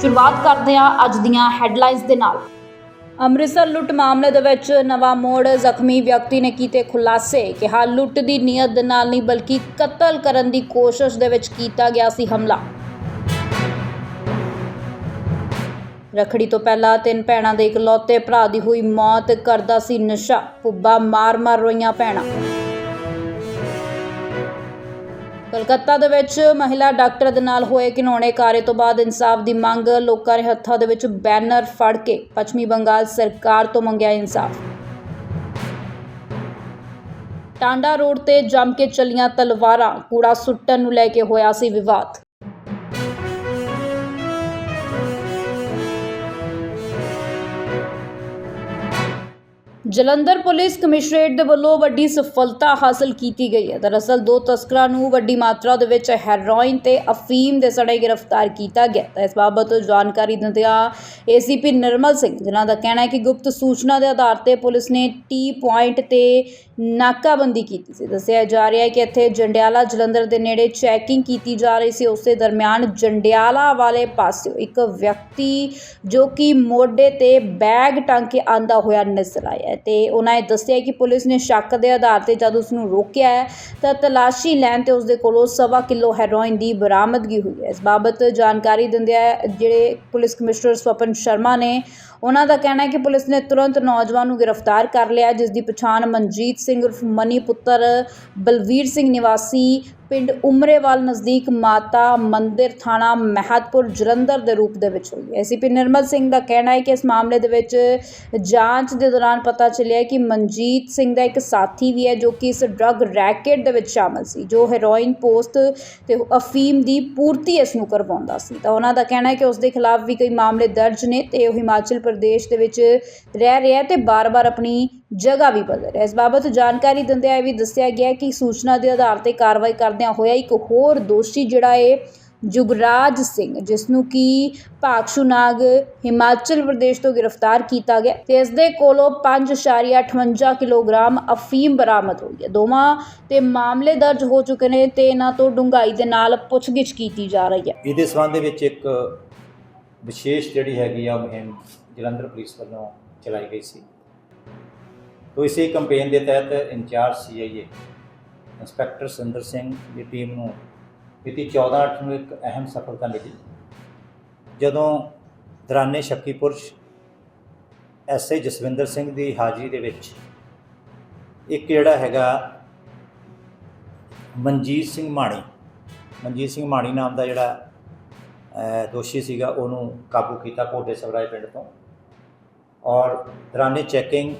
ਸ਼ੁਰੂਆਤ ਕਰਦੇ ਹਾਂ ਅੱਜ ਦੀਆਂ ਹੈਡਲਾਈਨਸ ਦੇ ਨਾਲ। ਅੰਮ੍ਰਿਤਸਰ ਲੁੱਟ ਮਾਮਲੇ ਦੇ ਵਿੱਚ ਨਵਾਂ ਮੋੜ ਜ਼ਖਮੀ ਵਿਅਕਤੀ ਨੇ ਕੀਤੇ ਖੁਲਾਸੇ। ਕਿਹਾ ਲੁੱਟ ਦੀ ਨੀਅਤ ਦੇ ਨਾਲ ਨਹੀਂ, ਬਲਕਿ ਕਤਲ ਕਰਨ ਦੀ ਕੋਸ਼ਿਸ਼ ਦੇ ਵਿੱਚ ਕੀਤਾ ਗਿਆ ਸੀ ਹਮਲਾ। ਰਖੜੀ ਤੋਂ ਪਹਿਲਾਂ ਤਿੰਨ ਭੈਣਾਂ ਦੇ ਇਕਲੌਤੇ ਭਰਾ ਦੀ ਹੋਈ ਮੌਤ ਕਰਦਾ ਸੀ ਨਸ਼ਾ। ਪੁੱਬਾ ਮਾਰ-ਮਾਰ ਰੋਈਆਂ ਭੈਣਾਂ। ਕਲਕੱਤਾ ਦੇ ਵਿੱਚ ਮਹਿਲਾ ਡਾਕਟਰ ਦੇ ਨਾਲ ਹੋਏ ਘਿਨੌਣੇ ਕਾਰੇ ਤੋਂ ਬਾਅਦ ਇਨਸਾਫ ਦੀ ਮੰਗ ਲੋਕਾਂ ਨੇ ਹੱਥਾਂ ਦੇ ਵਿੱਚ ਬੈਨਰ ਫੜ ਕੇ ਪੱਛਮੀ ਬੰਗਾਲ ਸਰਕਾਰ ਤੋਂ ਮੰਗਿਆ ਇਨਸਾਫ। ਟਾਂਡਾ ਰੋਡ ਤੇ ਜੰਮ ਕੇ ਚੱਲੀਆਂ ਤਲਵਾਰਾਂ, ਕੂੜਾ ਸੁੱਟਣ ਨੂੰ ਲੈ ਕੇ ਹੋਇਆ ਸੀ ਵਿਵਾਦ। ਜਲੰਧਰ ਪੁਲਿਸ ਕਮਿਸ਼ਨਰੇਟ ਦੇ ਵੱਲੋਂ ਵੱਡੀ ਸਫਲਤਾ ਹਾਸਲ ਕੀਤੀ ਗਈ ਹੈ। ਦਰਅਸਲ ਦੋ ਤਸਕਰਾਂ ਨੂੰ ਵੱਡੀ ਮਾਤਰਾ ਦੇ ਵਿੱਚ ਹੈਰੋਇਨ ਤੇ ਅਫੀਮ ਦੇ ਸੜੇ ਗ੍ਰਿਫਤਾਰ ਕੀਤਾ ਗਿਆ ਤਾਂ ਇਸ ਬਾਬਤ ਜਾਣਕਾਰੀ ਦਿੰਦਿਆਂ ਏਸੀਪੀ ਨਿਰਮਲ ਸਿੰਘ, ਜਿਨ੍ਹਾਂ ਦਾ ਕਹਿਣਾ ਹੈ ਕਿ ਗੁਪਤ ਸੂਚਨਾ ਦੇ ਆਧਾਰ ਤੇ ਪੁਲਿਸ ਨੇ ਟੀ ਪੁਆਇੰਟ ਤੇ ਨਾਕਾਬੰਦੀ ਕੀਤੀ ਸੀ। ਦੱਸਿਆ ਜਾ ਰਿਹਾ ਹੈ ਕਿ ਇੱਥੇ ਜੰਡਿਆਲਾ ਜਲੰਧਰ ਦੇ ਨੇੜੇ ਚੈਕਿੰਗ ਕੀਤੀ ਜਾ ਰਹੀ ਸੀ। ਉਸੇ ਦਰਮਿਆਨ ਜੰਡਿਆਲਾ ਵਾਲੇ ਪਾਸਿਓਂ ਇੱਕ ਵਿਅਕਤੀ ਜੋ ਕਿ ਮੋਢੇ ਤੇ ਬੈਗ ਟੰਗ ਕੇ ਆਂਦਾ ਹੋਇਆ ਨਜ਼ਰ ਆਇਆ ਹੈ ਤੇ ਉਹਨਾਂ ਨੇ ਦੱਸਿਆ ਕਿ ਪੁਲਿਸ ਨੇ ਸ਼ੱਕ ਦੇ ਆਧਾਰ ਤੇ ਜਦ ਉਸ ਨੂੰ ਰੋਕਿਆ ਹੈ, ਤਾਂ ਤਲਾਸ਼ੀ ਲੈਣ ਤੇ ਉਸ ਦੇ ਕੋਲੋਂ ਸਵਾ ਕਿਲੋ ਹੈਰੋਇਨ ਦੀ ਬਰਾਮਦਗੀ ਹੋਈ ਹੈ। ਇਸ ਬਾਬਤ ਜਾਣਕਾਰੀ ਦਿੰਦਿਆਂ ਜਿਹੜੇ ਪੁਲਿਸ ਕਮਿਸ਼ਨਰ ਸਵਪਨ ਸ਼ਰਮਾ ਨੇ ਉਹਨਾਂ ਦਾ ਕਹਿਣਾ ਹੈ ਕਿ ਪੁਲਿਸ ਨੇ ਤੁਰੰਤ ਨੌਜਵਾਨ ਨੂੰ ਗ੍ਰਿਫਤਾਰ ਕਰ ਲਿਆ ਜਿਸ ਦੀ ਪਛਾਣ ਮਨਜੀਤ ਸਿੰਘ ਉਰਫ ਮਨੀ ਪੁੱਤਰ ਬਲਵੀਰ ਸਿੰਘ ਨਿਵਾਸੀ ਪਿੰਡ ਉਮਰੇਵਾਲ ਨਜ਼ਦੀਕ ਮਾਤਾ ਮੰਦਿਰ ਥਾਣਾ ਮਹਿਤਪੁਰ ਜਲੰਧਰ ਦੇ ਰੂਪ ਦੇ ਵਿੱਚ ਹੋਈ ਹੈ। ਐਸੀਪੀ ਨਿਰਮਲ ਸਿੰਘ ਦਾ ਕਹਿਣਾ ਹੈ ਕਿ ਇਸ ਮਾਮਲੇ ਦੇ ਵਿੱਚ ਜਾਂਚ ਦੇ ਦੌਰਾਨ ਪਤਾ ਚੱਲਿਆ ਕਿ ਮਨਜੀਤ ਸਿੰਘ ਦਾ ਇੱਕ ਸਾਥੀ ਵੀ ਹੈ ਜੋ ਕਿ ਇਸ ਡਰੱਗ ਰੈਕੇਟ ਦੇ ਵਿੱਚ ਸ਼ਾਮਲ ਸੀ, ਜੋ ਹੈਰੋਇਨ ਪੋਸਟ ਤੇ ਅਫੀਮ ਦੀ ਪੂਰਤੀ ਇਸ ਨੂੰ ਕਰਵਾਉਂਦਾ ਸੀ। ਤਾਂ ਉਹਨਾਂ ਦਾ ਕਹਿਣਾ ਹੈ ਕਿ ਉਸ ਦੇ ਖਿਲਾਫ ਵੀ ਕਈ ਮਾਮਲੇ ਦਰਜ ਨੇ ਤੇ ਉਹ ਹਿਮਾਚਲ ਪ੍ਰਦੇਸ਼ ਦੇ ਵਿੱਚ ਰਹਿ ਰਿਹਾ ਹੈ ਤੇ ਬਾਰ-ਬਾਰ ਆਪਣੀ ਜਗ੍ਹਾ ਵੀ ਬਦਲ ਰਿਹਾ। ਇਸ ਬਾਬਤ ਜਾਣਕਾਰੀ ਦਿੰਦਿਆਂ ਇਹ ਵੀ ਦੱਸਿਆ ਗਿਆ ਕਿ ਸੂਚਨਾ ਦੇ ਆਧਾਰ ਤੇ ਕਾਰਵਾਈ ਕਰਦਿਆਂ ਹੋਇਆ ਇੱਕ ਹੋਰ ਦੋਸ਼ੀ ਜਿਹੜਾ ਹੈ ਜੁਗਰਾਜ ਸਿੰਘ, ਜਿਸ ਨੂੰ ਕਿ ਭਾਗਸ਼ੂ ਨਾਗ, ਹਿਮਾਚਲ ਪ੍ਰਦੇਸ਼ ਤੋਂ ਗ੍ਰਿਫਤਾਰ ਕੀਤਾ ਗਿਆ ਤੇ ਇਸ ਦੇ ਕੋਲੋਂ 5.58 ਕਿਲੋਗ੍ਰਾਮ ਅਫੀਮ ਬਰਾਮਦ ਹੋਈ ਹੈ। ਦੋਵਾਂ ਤੇ ਮਾਮਲੇ ਦਰਜ ਹੋ ਚੁੱਕੇ ਨੇ ਤੇ ਇਹਨਾਂ ਤੋਂ ਡੂੰਘਾਈ ਦੇ ਨਾਲ ਪੁੱਛਗਿੱਛ ਕੀਤੀ ਜਾ ਰਹੀ ਹੈ। ਇਹਦੇ ਸੰਬੰਧ ਵਿੱਚ ਇੱਕ ਵਿਸ਼ੇਸ਼ ਜਿਹੜੀ ਹੈਗੀ ਆ ਮੁਹਿੰਮ ਜਲੰਧਰ ਪੁਲਿਸ ਵੱਲੋਂ ਚਲਾਈ ਗਈ ਸੀ। ਤੋ ਇਸੇ ਕੈਂਪੇਨ ਦੇ ਤਹਿਤ incharge CIA inspector Sinder Singh ਦੀ ਟੀਮ ਨੂੰ ਮਿਤੀ 14/8 ਨੂੰ ਇੱਕ ਅਹਿਮ ਸਫਲਤਾ ਮਿਲੀ। ਜਦੋਂ ਦਰਾਨੇ ਸ਼ੱਕੀ ਸ਼ੱਕੀਪੁਰ ਐਸਏ ਜਸਵਿੰਦਰ ਸਿੰਘ ਦੀ ਹਾਜ਼ਰੀ ਦੇ ਵਿੱਚ ਇੱਕ ਜਿਹੜਾ ਹੈਗਾ ਮਨਜੀਤ ਸਿੰਘ ਮਾਣੀ, ਮਨਜੀਤ ਸਿੰਘ ਮਾਣੀ ਨਾਮ ਦਾ ਜਿਹੜਾ ਦੋਸ਼ੀ ਸੀਗਾ, ਉਹਨੂੰ ਕਾਬੂ ਕੀਤਾ ਕੋਟੇ ਸਵਰਾਏ ਪਿੰਡ ਤੋਂ। ਔਰ ਦਰਾਨੇ ਚੈਕਿੰਗ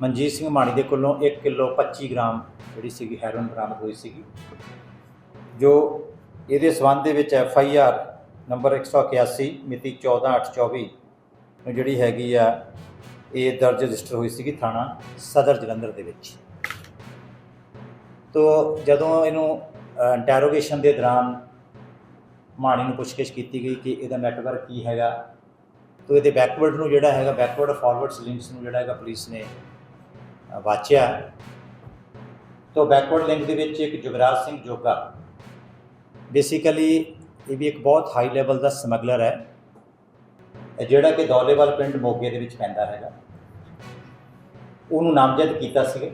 ਮਨਜੀਤ ਸਿੰਘ ਮਾਣੀ ਦੇ ਕੋਲੋਂ 1 ਕਿਲੋ 25 ਗ੍ਰਾਮ ਜਿਹੜੀ ਸੀਗੀ ਹੈਰੋਇਨ ਬਰਾਮਦ ਹੋਈ ਸੀਗੀ, ਜੋ ਇਹਦੇ ਸਬੰਧ ਦੇ ਵਿੱਚ ਐਫ ਆਈ ਆਰ ਨੰਬਰ 181 ਮਿਤੀ 14/8/24 ਨੂੰ ਜਿਹੜੀ ਹੈਗੀ ਆ, ਇਹ ਦਰਜ ਰਜਿਸਟਰ ਹੋਈ ਸੀਗੀ ਥਾਣਾ ਸਦਰ ਜਲੰਧਰ ਦੇ ਵਿੱਚ। ਤੋ ਜਦੋਂ ਇਹਨੂੰ ਇੰਟਰੋਗੇਸ਼ਨ ਦੇ ਦੌਰਾਨ ਮਾਣੀ ਨੂੰ ਪੁੱਛਗਿੱਛ ਕੀਤੀ ਗਈ ਕਿ ਇਹਦਾ ਨੈਟਵਰਕ ਕੀ ਹੈਗਾ, ਤੋ ਇਹਦੇ ਬੈਕਵਰਡ ਨੂੰ ਜਿਹੜਾ ਹੈਗਾ ਬੈਕਵਰਡ ਫਾਰਵਰਡ ਲਿੰਕਸ ਨੂੰ ਜਿਹੜਾ ਹੈਗਾ ਪੁਲਿਸ ਨੇ ਵਾਚਿਆ। ਤੋ ਬੈਕਵਰਡ ਲਿੰਕ ਦੇ ਵਿੱਚ ਇੱਕ ਜੁਗਰਾਜ ਸਿੰਘ ਜੋਗਾ। ਬੇਸਿਕਲੀ ਇਹ ਵੀ ਇੱਕ ਬਹੁਤ ਹਾਈ ਲੈਵਲ ਦਾ ਸਮਗਲਰ ਹੈ ਜਿਹੜਾ ਕਿ ਦੌਲੇਵਾਲ ਪਿੰਡ ਮੋਗੇ ਦੇ ਵਿੱਚ ਪੈਂਦਾ ਹੈਗਾ। ਉਹਨੂੰ ਨਾਮਜ਼ਦ ਕੀਤਾ ਸੀ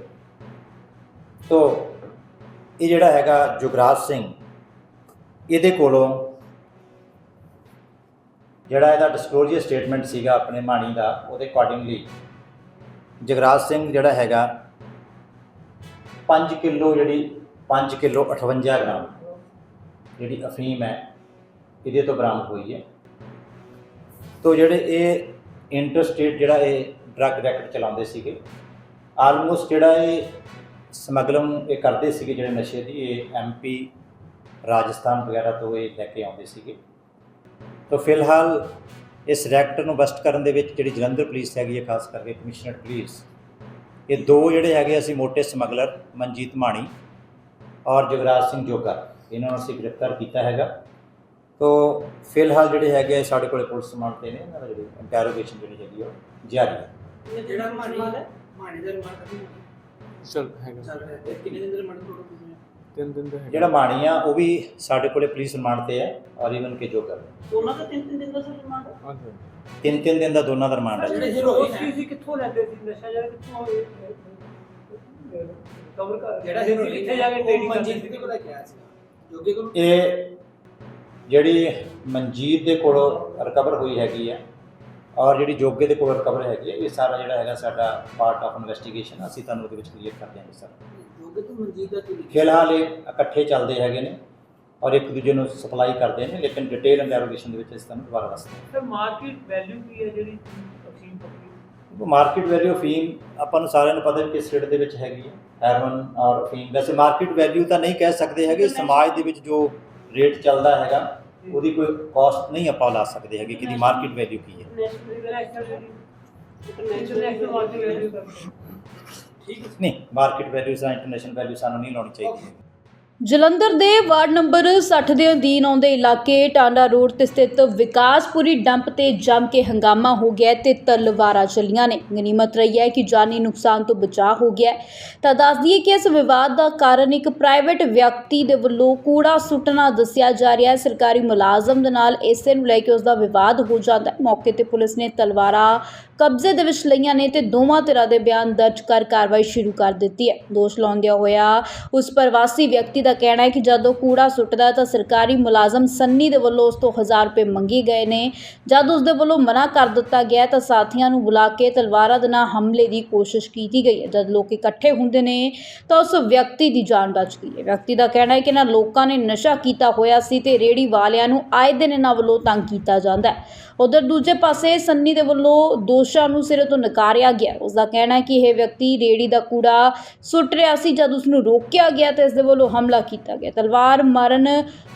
ਤੋ ਇਹ ਜਿਹੜਾ ਹੈਗਾ ਜੁਗਰਾਜ ਸਿੰਘ, ਇਹਦੇ ਕੋਲੋਂ ਜਿਹੜਾ ਇਹਦਾ ਡਿਸਕਲੋਜ਼ਰ ਸਟੇਟਮੈਂਟ ਸੀਗਾ ਆਪਣੇ ਮਾਣੀ ਦਾ, ਉਹਦੇ ਅਕੋਰਡਿੰਗਲੀ ਜਗਰਾਜ ਸਿੰਘ ਜਿਹੜਾ ਹੈਗਾ 5 ਕਿਲੋ ਜਿਹੜੀ 5 ਕਿਲੋ 58 ਗ੍ਰਾਮ ਜਿਹੜੀ ਅਫੀਮ ਹੈ, ਇਹਦੇ ਤੋਂ ਬਰਾਮਦ ਹੋਈ ਹੈ। ਤੋਂ ਜਿਹੜੇ ਇਹ ਇੰਟਰਸਟੇਟ ਜਿਹੜਾ ਇਹ ਡਰੱਗ ਰੈਕਟ ਚਲਾਉਂਦੇ ਸੀਗੇ ਆਲਮੋਸਟ ਜਿਹੜਾ ਇਹ ਸਮਗਲਮ ਇਹ ਕਰਦੇ ਸੀਗੇ, ਜਿਹੜੇ ਨਸ਼ੇ ਦੀ ਇਹ ਐਮਪੀ ਰਾਜਸਥਾਨ ਵਗੈਰਾ ਤੋਂ ਇਹ ਲੈ ਕੇ ਆਉਂਦੇ ਸੀਗੇ। ਤਾਂ ਫਿਲਹਾਲ ਇਸ ਰੈਕਟ ਨੂੰ ਬਸਟ ਕਰਨ ਦੇ ਵਿੱਚ ਜਿਹੜੀ ਜਲੰਧਰ ਪੁਲਿਸ ਹੈਗੀ ਹੈ ਖਾਸ ਕਰਕੇ ਕਮਿਸ਼ਨਰ ਪੁਲਿਸ ਇਹ ਦੋ ਜਿਹੜੇ ਹੈਗੇ ਅਸੀਂ ਮੋٹے ਸਮਗਲਰ ਮਨਜੀਤ ਮਾਣੀ ਔਰ ਜਗਰਾਜ ਸਿੰਘ ਜੋਗਾ ਇਹਨਾਂ ਨੂੰ ਅਸੀਂ ਗ੍ਰਿਫਤਾਰ ਕੀਤਾ ਹੈਗਾ। ਤੋ ਫਿਲਹਾਲ ਜਿਹੜੇ ਹੈਗੇ ਆ ਸਾਡੇ ਕੋਲੇ ਪੁਲਿਸ ਸਮਾਨ ਤੇ ਨੇ ਇਹਨਾਂ ਦਾ ਜਿਹੜੀ ਇੰਟਰੋਗੇਸ਼ਨ ਜਿਹੜੀ ਹੈਗੀ ਉਹ ਜਾਰੀ ਹੈ। ਇਹ ਜਿਹੜਾ ਮਾਣੀ ਮਾਣੀ ਦਾ ਰਿਮਾਂਡ ਚਲ ਹੈਗਾ। ਕਿੰਨੇ ਦਿਨ ਦੇ ਰਿਮਾਂਡ ਤਿੰਨ ਦਿਨ ਦਾ ਹੈਗਾ। ਜਿਹੜਾ ਮਾਣੀ ਆ ਉਹ ਵੀ ਸਾਡੇ ਕੋਲੇ ਪੁਲਿਸ ਰਿਮਾਂਡ ਤੇ ਹੈ ਔਰ ਇਵਨ ਕੇ ਜੋਗਰ ਦੋਨਾਂ ਦਾ ਤਿੰਨ ਤਿੰਨ ਦਿਨ ਦਾ ਸਰ ਰਿਮਾਂਡ? ਹਾਂਜੀ। ਤਿੰਨ ਤਿੰਨ ਦਿਨ ਦਾ ਦੋਨਾਂ ਦਾ ਰਿਮਾਂਡ ਹੈ। ਜਿਹੜੇ ਜੀ। ਹੀਰੋਇਨ ਹੈ ਤੁਸੀਂ ਕਿੱਥੋਂ ਲੈਂਦੇ ਸੀ? ਨਸ਼ਾ ਜਿਹੜਾ ਕਿੱਥੋਂ ਕਵਰ ਕਰ ਜਿਹੜਾ ਕਿੱਥੇ ਹੀਰੋਇਨ ਜਾ ਕੇ ਟ੍ਰੇਡਿੰਗ ਮਨਜੀਤ ਦੇ ਕੋਲ ਕਿਹਾ ਸੀ। ਜੋਗੇ ਕੋਲ? ਇਹ ਜਿਹੜੀ ਮਨਜੀਤ ਦੇ ਕੋਲੋਂ ਰਿਕਵਰ ਹੋਈ ਹੈਗੀ ਹੈ ਔਰ ਜਿਹੜੀ ਜੋਗੇ ਦੇ ਕੋਲ ਰਿਕਵਰ ਹੈਗੀ ਹੈ ਇਹ ਸਾਰਾ ਜਿਹੜਾ ਹੈਗਾ ਸਾਡਾ ਪਾਰਟ ਆਫ ਇਨਵੈਸਟੀਗੇਸ਼ਨ ਅਸੀਂ ਤੁਹਾਨੂੰ ਉਹਦੇ ਵਿੱਚ ਕਲੀਅਰ ਕਰ ਦਿਆਂਗੇ ਸਰ। ਫਿਲਹਾਲ ਇਹ ਇਕੱਠੇ ਚੱਲਦੇ ਹੈਗੇ ਨੇ ਔਰ ਇੱਕ ਦੂਜੇ ਨੂੰ ਸਪਲਾਈ ਕਰਦੇ ਨੇ ਲੇਕਿਨ ਡਿਟੇਲ ਇੰਟਰੋਗੇਸ਼ਨ ਦੇ ਵਿੱਚ ਇਸ ਤੁਹਾਨੂੰ ਦੁਬਾਰਾ ਦੱਸਦੇ ਸਰ ਮਾਰਕੀਟ ਵੈਲਿਊ ਕੀ ਹੈ ਜਿਹੜੀ ਅਫੀਮ ਪਕੜੀ ਮਾਰਕੀਟ ਵੈਲਿਊ ਫੀਮ ਆਪਾਂ ਨੂੰ ਸਾਰਿਆਂ ਨੂੰ ਪਤਾ ਹੈ ਕਿ ਕਿਸ ਰੇਟ ਦੇ ਵਿੱਚ ਹੈਗੀ ਹੈ ਹੈਰੋਨ ਔਰ ਫੀਮ ਵੈਸੇ ਮਾਰਕੀਟ ਵੈਲਿਊ ਤਾਂ ਨਹੀਂ ਕਹਿ ਸਕਦੇ ਹੈਗੇ ਸਮਾਜ ਦੇ ਵਿੱਚ ਜੋ ਰੇਟ ਚੱਲਦਾ ਹੈਗਾ ਉਹਦੀ ਕੋਈ ਕਾਸਟ ਨਹੀਂ ਆਪਾਂ ਲਾ ਸਕਦੇ ਹੈਗੇ ਕਿ ਦੀ ਮਾਰਕੀਟ ਵੈਲਿਊ ਕੀ ਹੈ। ਠੀਕ ਹੈ ਨਹੀਂ ਮਾਰਕੀਟ ਵੈਲਿਊ ਜਾਂ ਇੰਟਰਨੈਸ਼ਨਲ ਵੈਲਿਊ ਸਾਨੂੰ ਨਹੀਂ ਲਾਉਣੀ ਚਾਹੀਦੀ। ਜਲੰਧਰ ਦੇ ਵਾਰਡ ਨੰਬਰ 60 ਦੇ ਅਧੀਨ ਆਉਂਦੇ ਇਲਾਕੇ ਟਾਂਡਾ ਰੋਡ ਤੇ ਸਥਿਤ ਵਿਕਾਸਪੁਰੀ ਡੰਪ ਤੇ ਜੰਮ ਕੇ ਹੰਗਾਮਾ ਹੋ ਗਿਆ ਹੈ ਤੇ ਤਲਵਾਰਾਂ ਚੱਲੀਆਂ ਨੇ। ਗਨੀਮਤ ਰਹੀ ਹੈ ਕਿ ਜਾਨੀ ਨੁਕਸਾਨ ਤੋਂ ਬਚਾਅ ਹੋ ਗਿਆ ਹੈ। ਤਾਂ ਦੱਸ ਦਈਏ ਕਿ ਇਸ ਵਿਵਾਦ ਦਾ ਕਾਰਨ ਇੱਕ ਪ੍ਰਾਈਵੇਟ ਵਿਅਕਤੀ ਦੇ ਵੱਲੋਂ ਕੂੜਾ ਸੁੱਟਣਾ ਦੱਸਿਆ ਜਾ ਰਿਹਾ ਹੈ। ਸਰਕਾਰੀ ਮੁਲਾਜ਼ਮ ਦੇ ਨਾਲ ਇਸੇ ਨੂੰ ਲੈ ਕੇ ਉਸ ਦਾ ਵਿਵਾਦ ਹੋ ਜਾਂਦਾ ਹੈ। ਮੌਕੇ ਤੇ ਪੁਲਿਸ ਨੇ ਤਲਵਾਰਾਂ ਕਬਜ਼ੇ ਦੇ ਵਿੱਚ ਲਈਆਂ ਨੇ ਤੇ ਦੋਵਾਂ ਧਿਰਾਂ ਦੇ ਬਿਆਨ ਦਰਜ ਕਰ ਕਾਰਵਾਈ ਸ਼ੁਰੂ ਕਰ ਦਿੱਤੀ ਹੈ। ਦੋਸ਼ ਲਾਉਂਦਿਆਂ ਹੋਇਆ ਉਸ ਪ੍ਰਵਾਸੀ ਵਿਅਕਤੀ ਦਾ ਕਹਿਣਾ ਹੈ ਕਿ ਜਦੋਂ ਕੂੜਾ ਸੁੱਟਦਾ ਤਾਂ ਸਰਕਾਰੀ ਮੁਲਾਜ਼ਮ ਸੰਨੀ ਦੇ ਵੱਲੋਂ ਉਸ ਤੋਂ 1000 ਰੁਪਏ ਮੰਗੇ ਗਏ ਨੇ। ਜਦ ਉਸ ਦੇ ਵੱਲੋਂ ਮਨਾ ਕਰ ਦਿੱਤਾ ਗਿਆ ਤਾਂ ਸਾਥੀਆਂ ਨੂੰ ਬੁਲਾ ਕੇ ਤਲਵਾਰਾਂ ਦੇ ਨਾਲ ਹਮਲੇ ਦੀ ਕੋਸ਼ਿਸ਼ ਕੀਤੀ ਗਈ ਹੈ। ਜਦ ਲੋਕ ਇਕੱਠੇ ਹੁੰਦੇ ਨੇ ਤਾਂ ਉਸ ਵਿਅਕਤੀ ਦੀ ਜਾਨ ਬਚ ਗਈ ਹੈ। ਵਿਅਕਤੀ ਦਾ ਕਹਿਣਾ ਹੈ ਕਿ ਇਹਨਾਂ ਲੋਕਾਂ ਨੇ ਨਸ਼ਾ ਕੀਤਾ ਹੋਇਆ ਸੀ ਤੇ ਰੇੜੀ ਵਾਲਿਆਂ ਨੂੰ ਆਏ ਦਿਨ ਇਹਨਾਂ ਵੱਲੋਂ ਤੰਗ ਕੀਤਾ ਜਾਂਦਾ ਹੈ। ਉਧਰ ਦੂਜੇ ਪਾਸੇ ਸੰਨੀ ਦੇ ਵੱਲੋਂ ਦੋਸ਼ਾਂ ਨੂੰ ਸਿਰੇ ਤੋਂ ਨਕਾਰਿਆ ਗਿਆ। ਉਸ ਦਾ ਕਹਿਣਾ ਹੈ ਕਿ ਇਹ ਵਿਅਕਤੀ ਰੇੜੀ ਦਾ ਕੂੜਾ ਸੁੱਟ ਰਿਹਾ ਸੀ ਜਦ ਉਸ ਨੂੰ ਰੋਕਿਆ ਗਿਆ ਤਾਂ ਇਸ ਦੇ ਵੱਲੋਂ ਹਮਲਾ ਕੀਤਾ ਗਿਆ। ਤਲਵਾਰ ਮਾਰਨ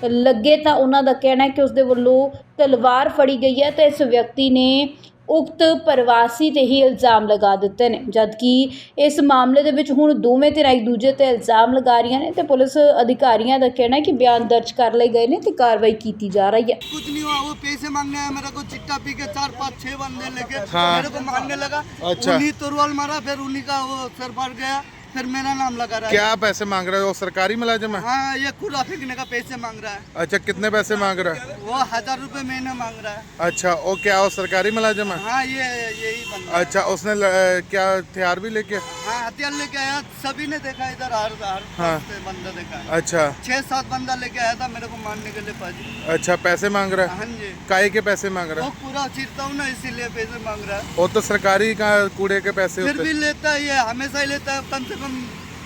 ਲੱਗੇ ਤਾਂ ਉਹਨਾਂ ਦਾ ਕਹਿਣਾ ਹੈ ਕਿ ਉਸ ਦੇ ਵੱਲੋਂ ਤਲਵਾਰ ਫੜੀ ਗਈ ਹੈ ਤੇ ਇਸ ਵਿਅਕਤੀ ਨੇ ਉਕਤ ਪ੍ਰਵਾਸੀ ਤੇ ਹੀ ਇਲਜ਼ਾਮ ਲਗਾ ਦਿੱਤੇ ਨੇ ਜਦਕਿ ਇਸ ਮਾਮਲੇ ਦੇ ਵਿੱਚ ਹੁਣ ਦੋਵੇਂ ਧਿਰਾਂ ਇੱਕ ਦੂਜੇ ਤੇ ਇਲਜ਼ਾਮ ਲਗਾ ਰਹੀਆਂ ਨੇ ਤੇ ਪੁਲਿਸ ਅਧਿਕਾਰੀਆਂ ਦਾ ਕਹਿਣਾ ਹੈ ਕਿ ਬਿਆਨ ਦਰਜ ਕਰ ਲਏ ਗਏ ਨੇ ਤੇ ਕਾਰਵਾਈ ਕੀਤੀ ਜਾ ਰਹੀ ਹੈ कुछ नहीं हुआ वो पैसे मांगने आया मेरे को चिट्टा पी के चार पाँच छह बंदे लेके हाँ। मेरे को मारने लगा अच्छा। उन्हीं तोरवाल मारा फिर उन्हीं का वो सर फट गया फिर मेरा नाम लगा रहा है। क्या पैसे मांग रहे हो? वो सरकारी मुलाजिम है? हाँ ये कूड़ा फेंकने का पैसे मांग रहा है? अच्छा कितने पैसे मांग रहा है? वो हज़ार रुपए महीने मांग रहा है। अच्छा वो क्या वो सरकारी मुलाजिम है? हाँ ये यही बंदा अच्छा उसने ल, क्या हथियार भी लेके? हाँ हथियार लेके आया सभी ने देखा इधर हर हर हाँ। बंदा देखा अच्छा। छह सात बंदा लेके आया था मेरे को मारने के लिए पाजी। अच्छा पैसे मांग रहा है? हाँ जी। काहे के पैसे मांग रहा वो पूरा चिरता हूँ ना इसीलिए पैसे मांग रहा है। है वो तो सरकारी का कूड़े के पैसे फिर भी लेता है ये हमेशा ही लेता है कम से कम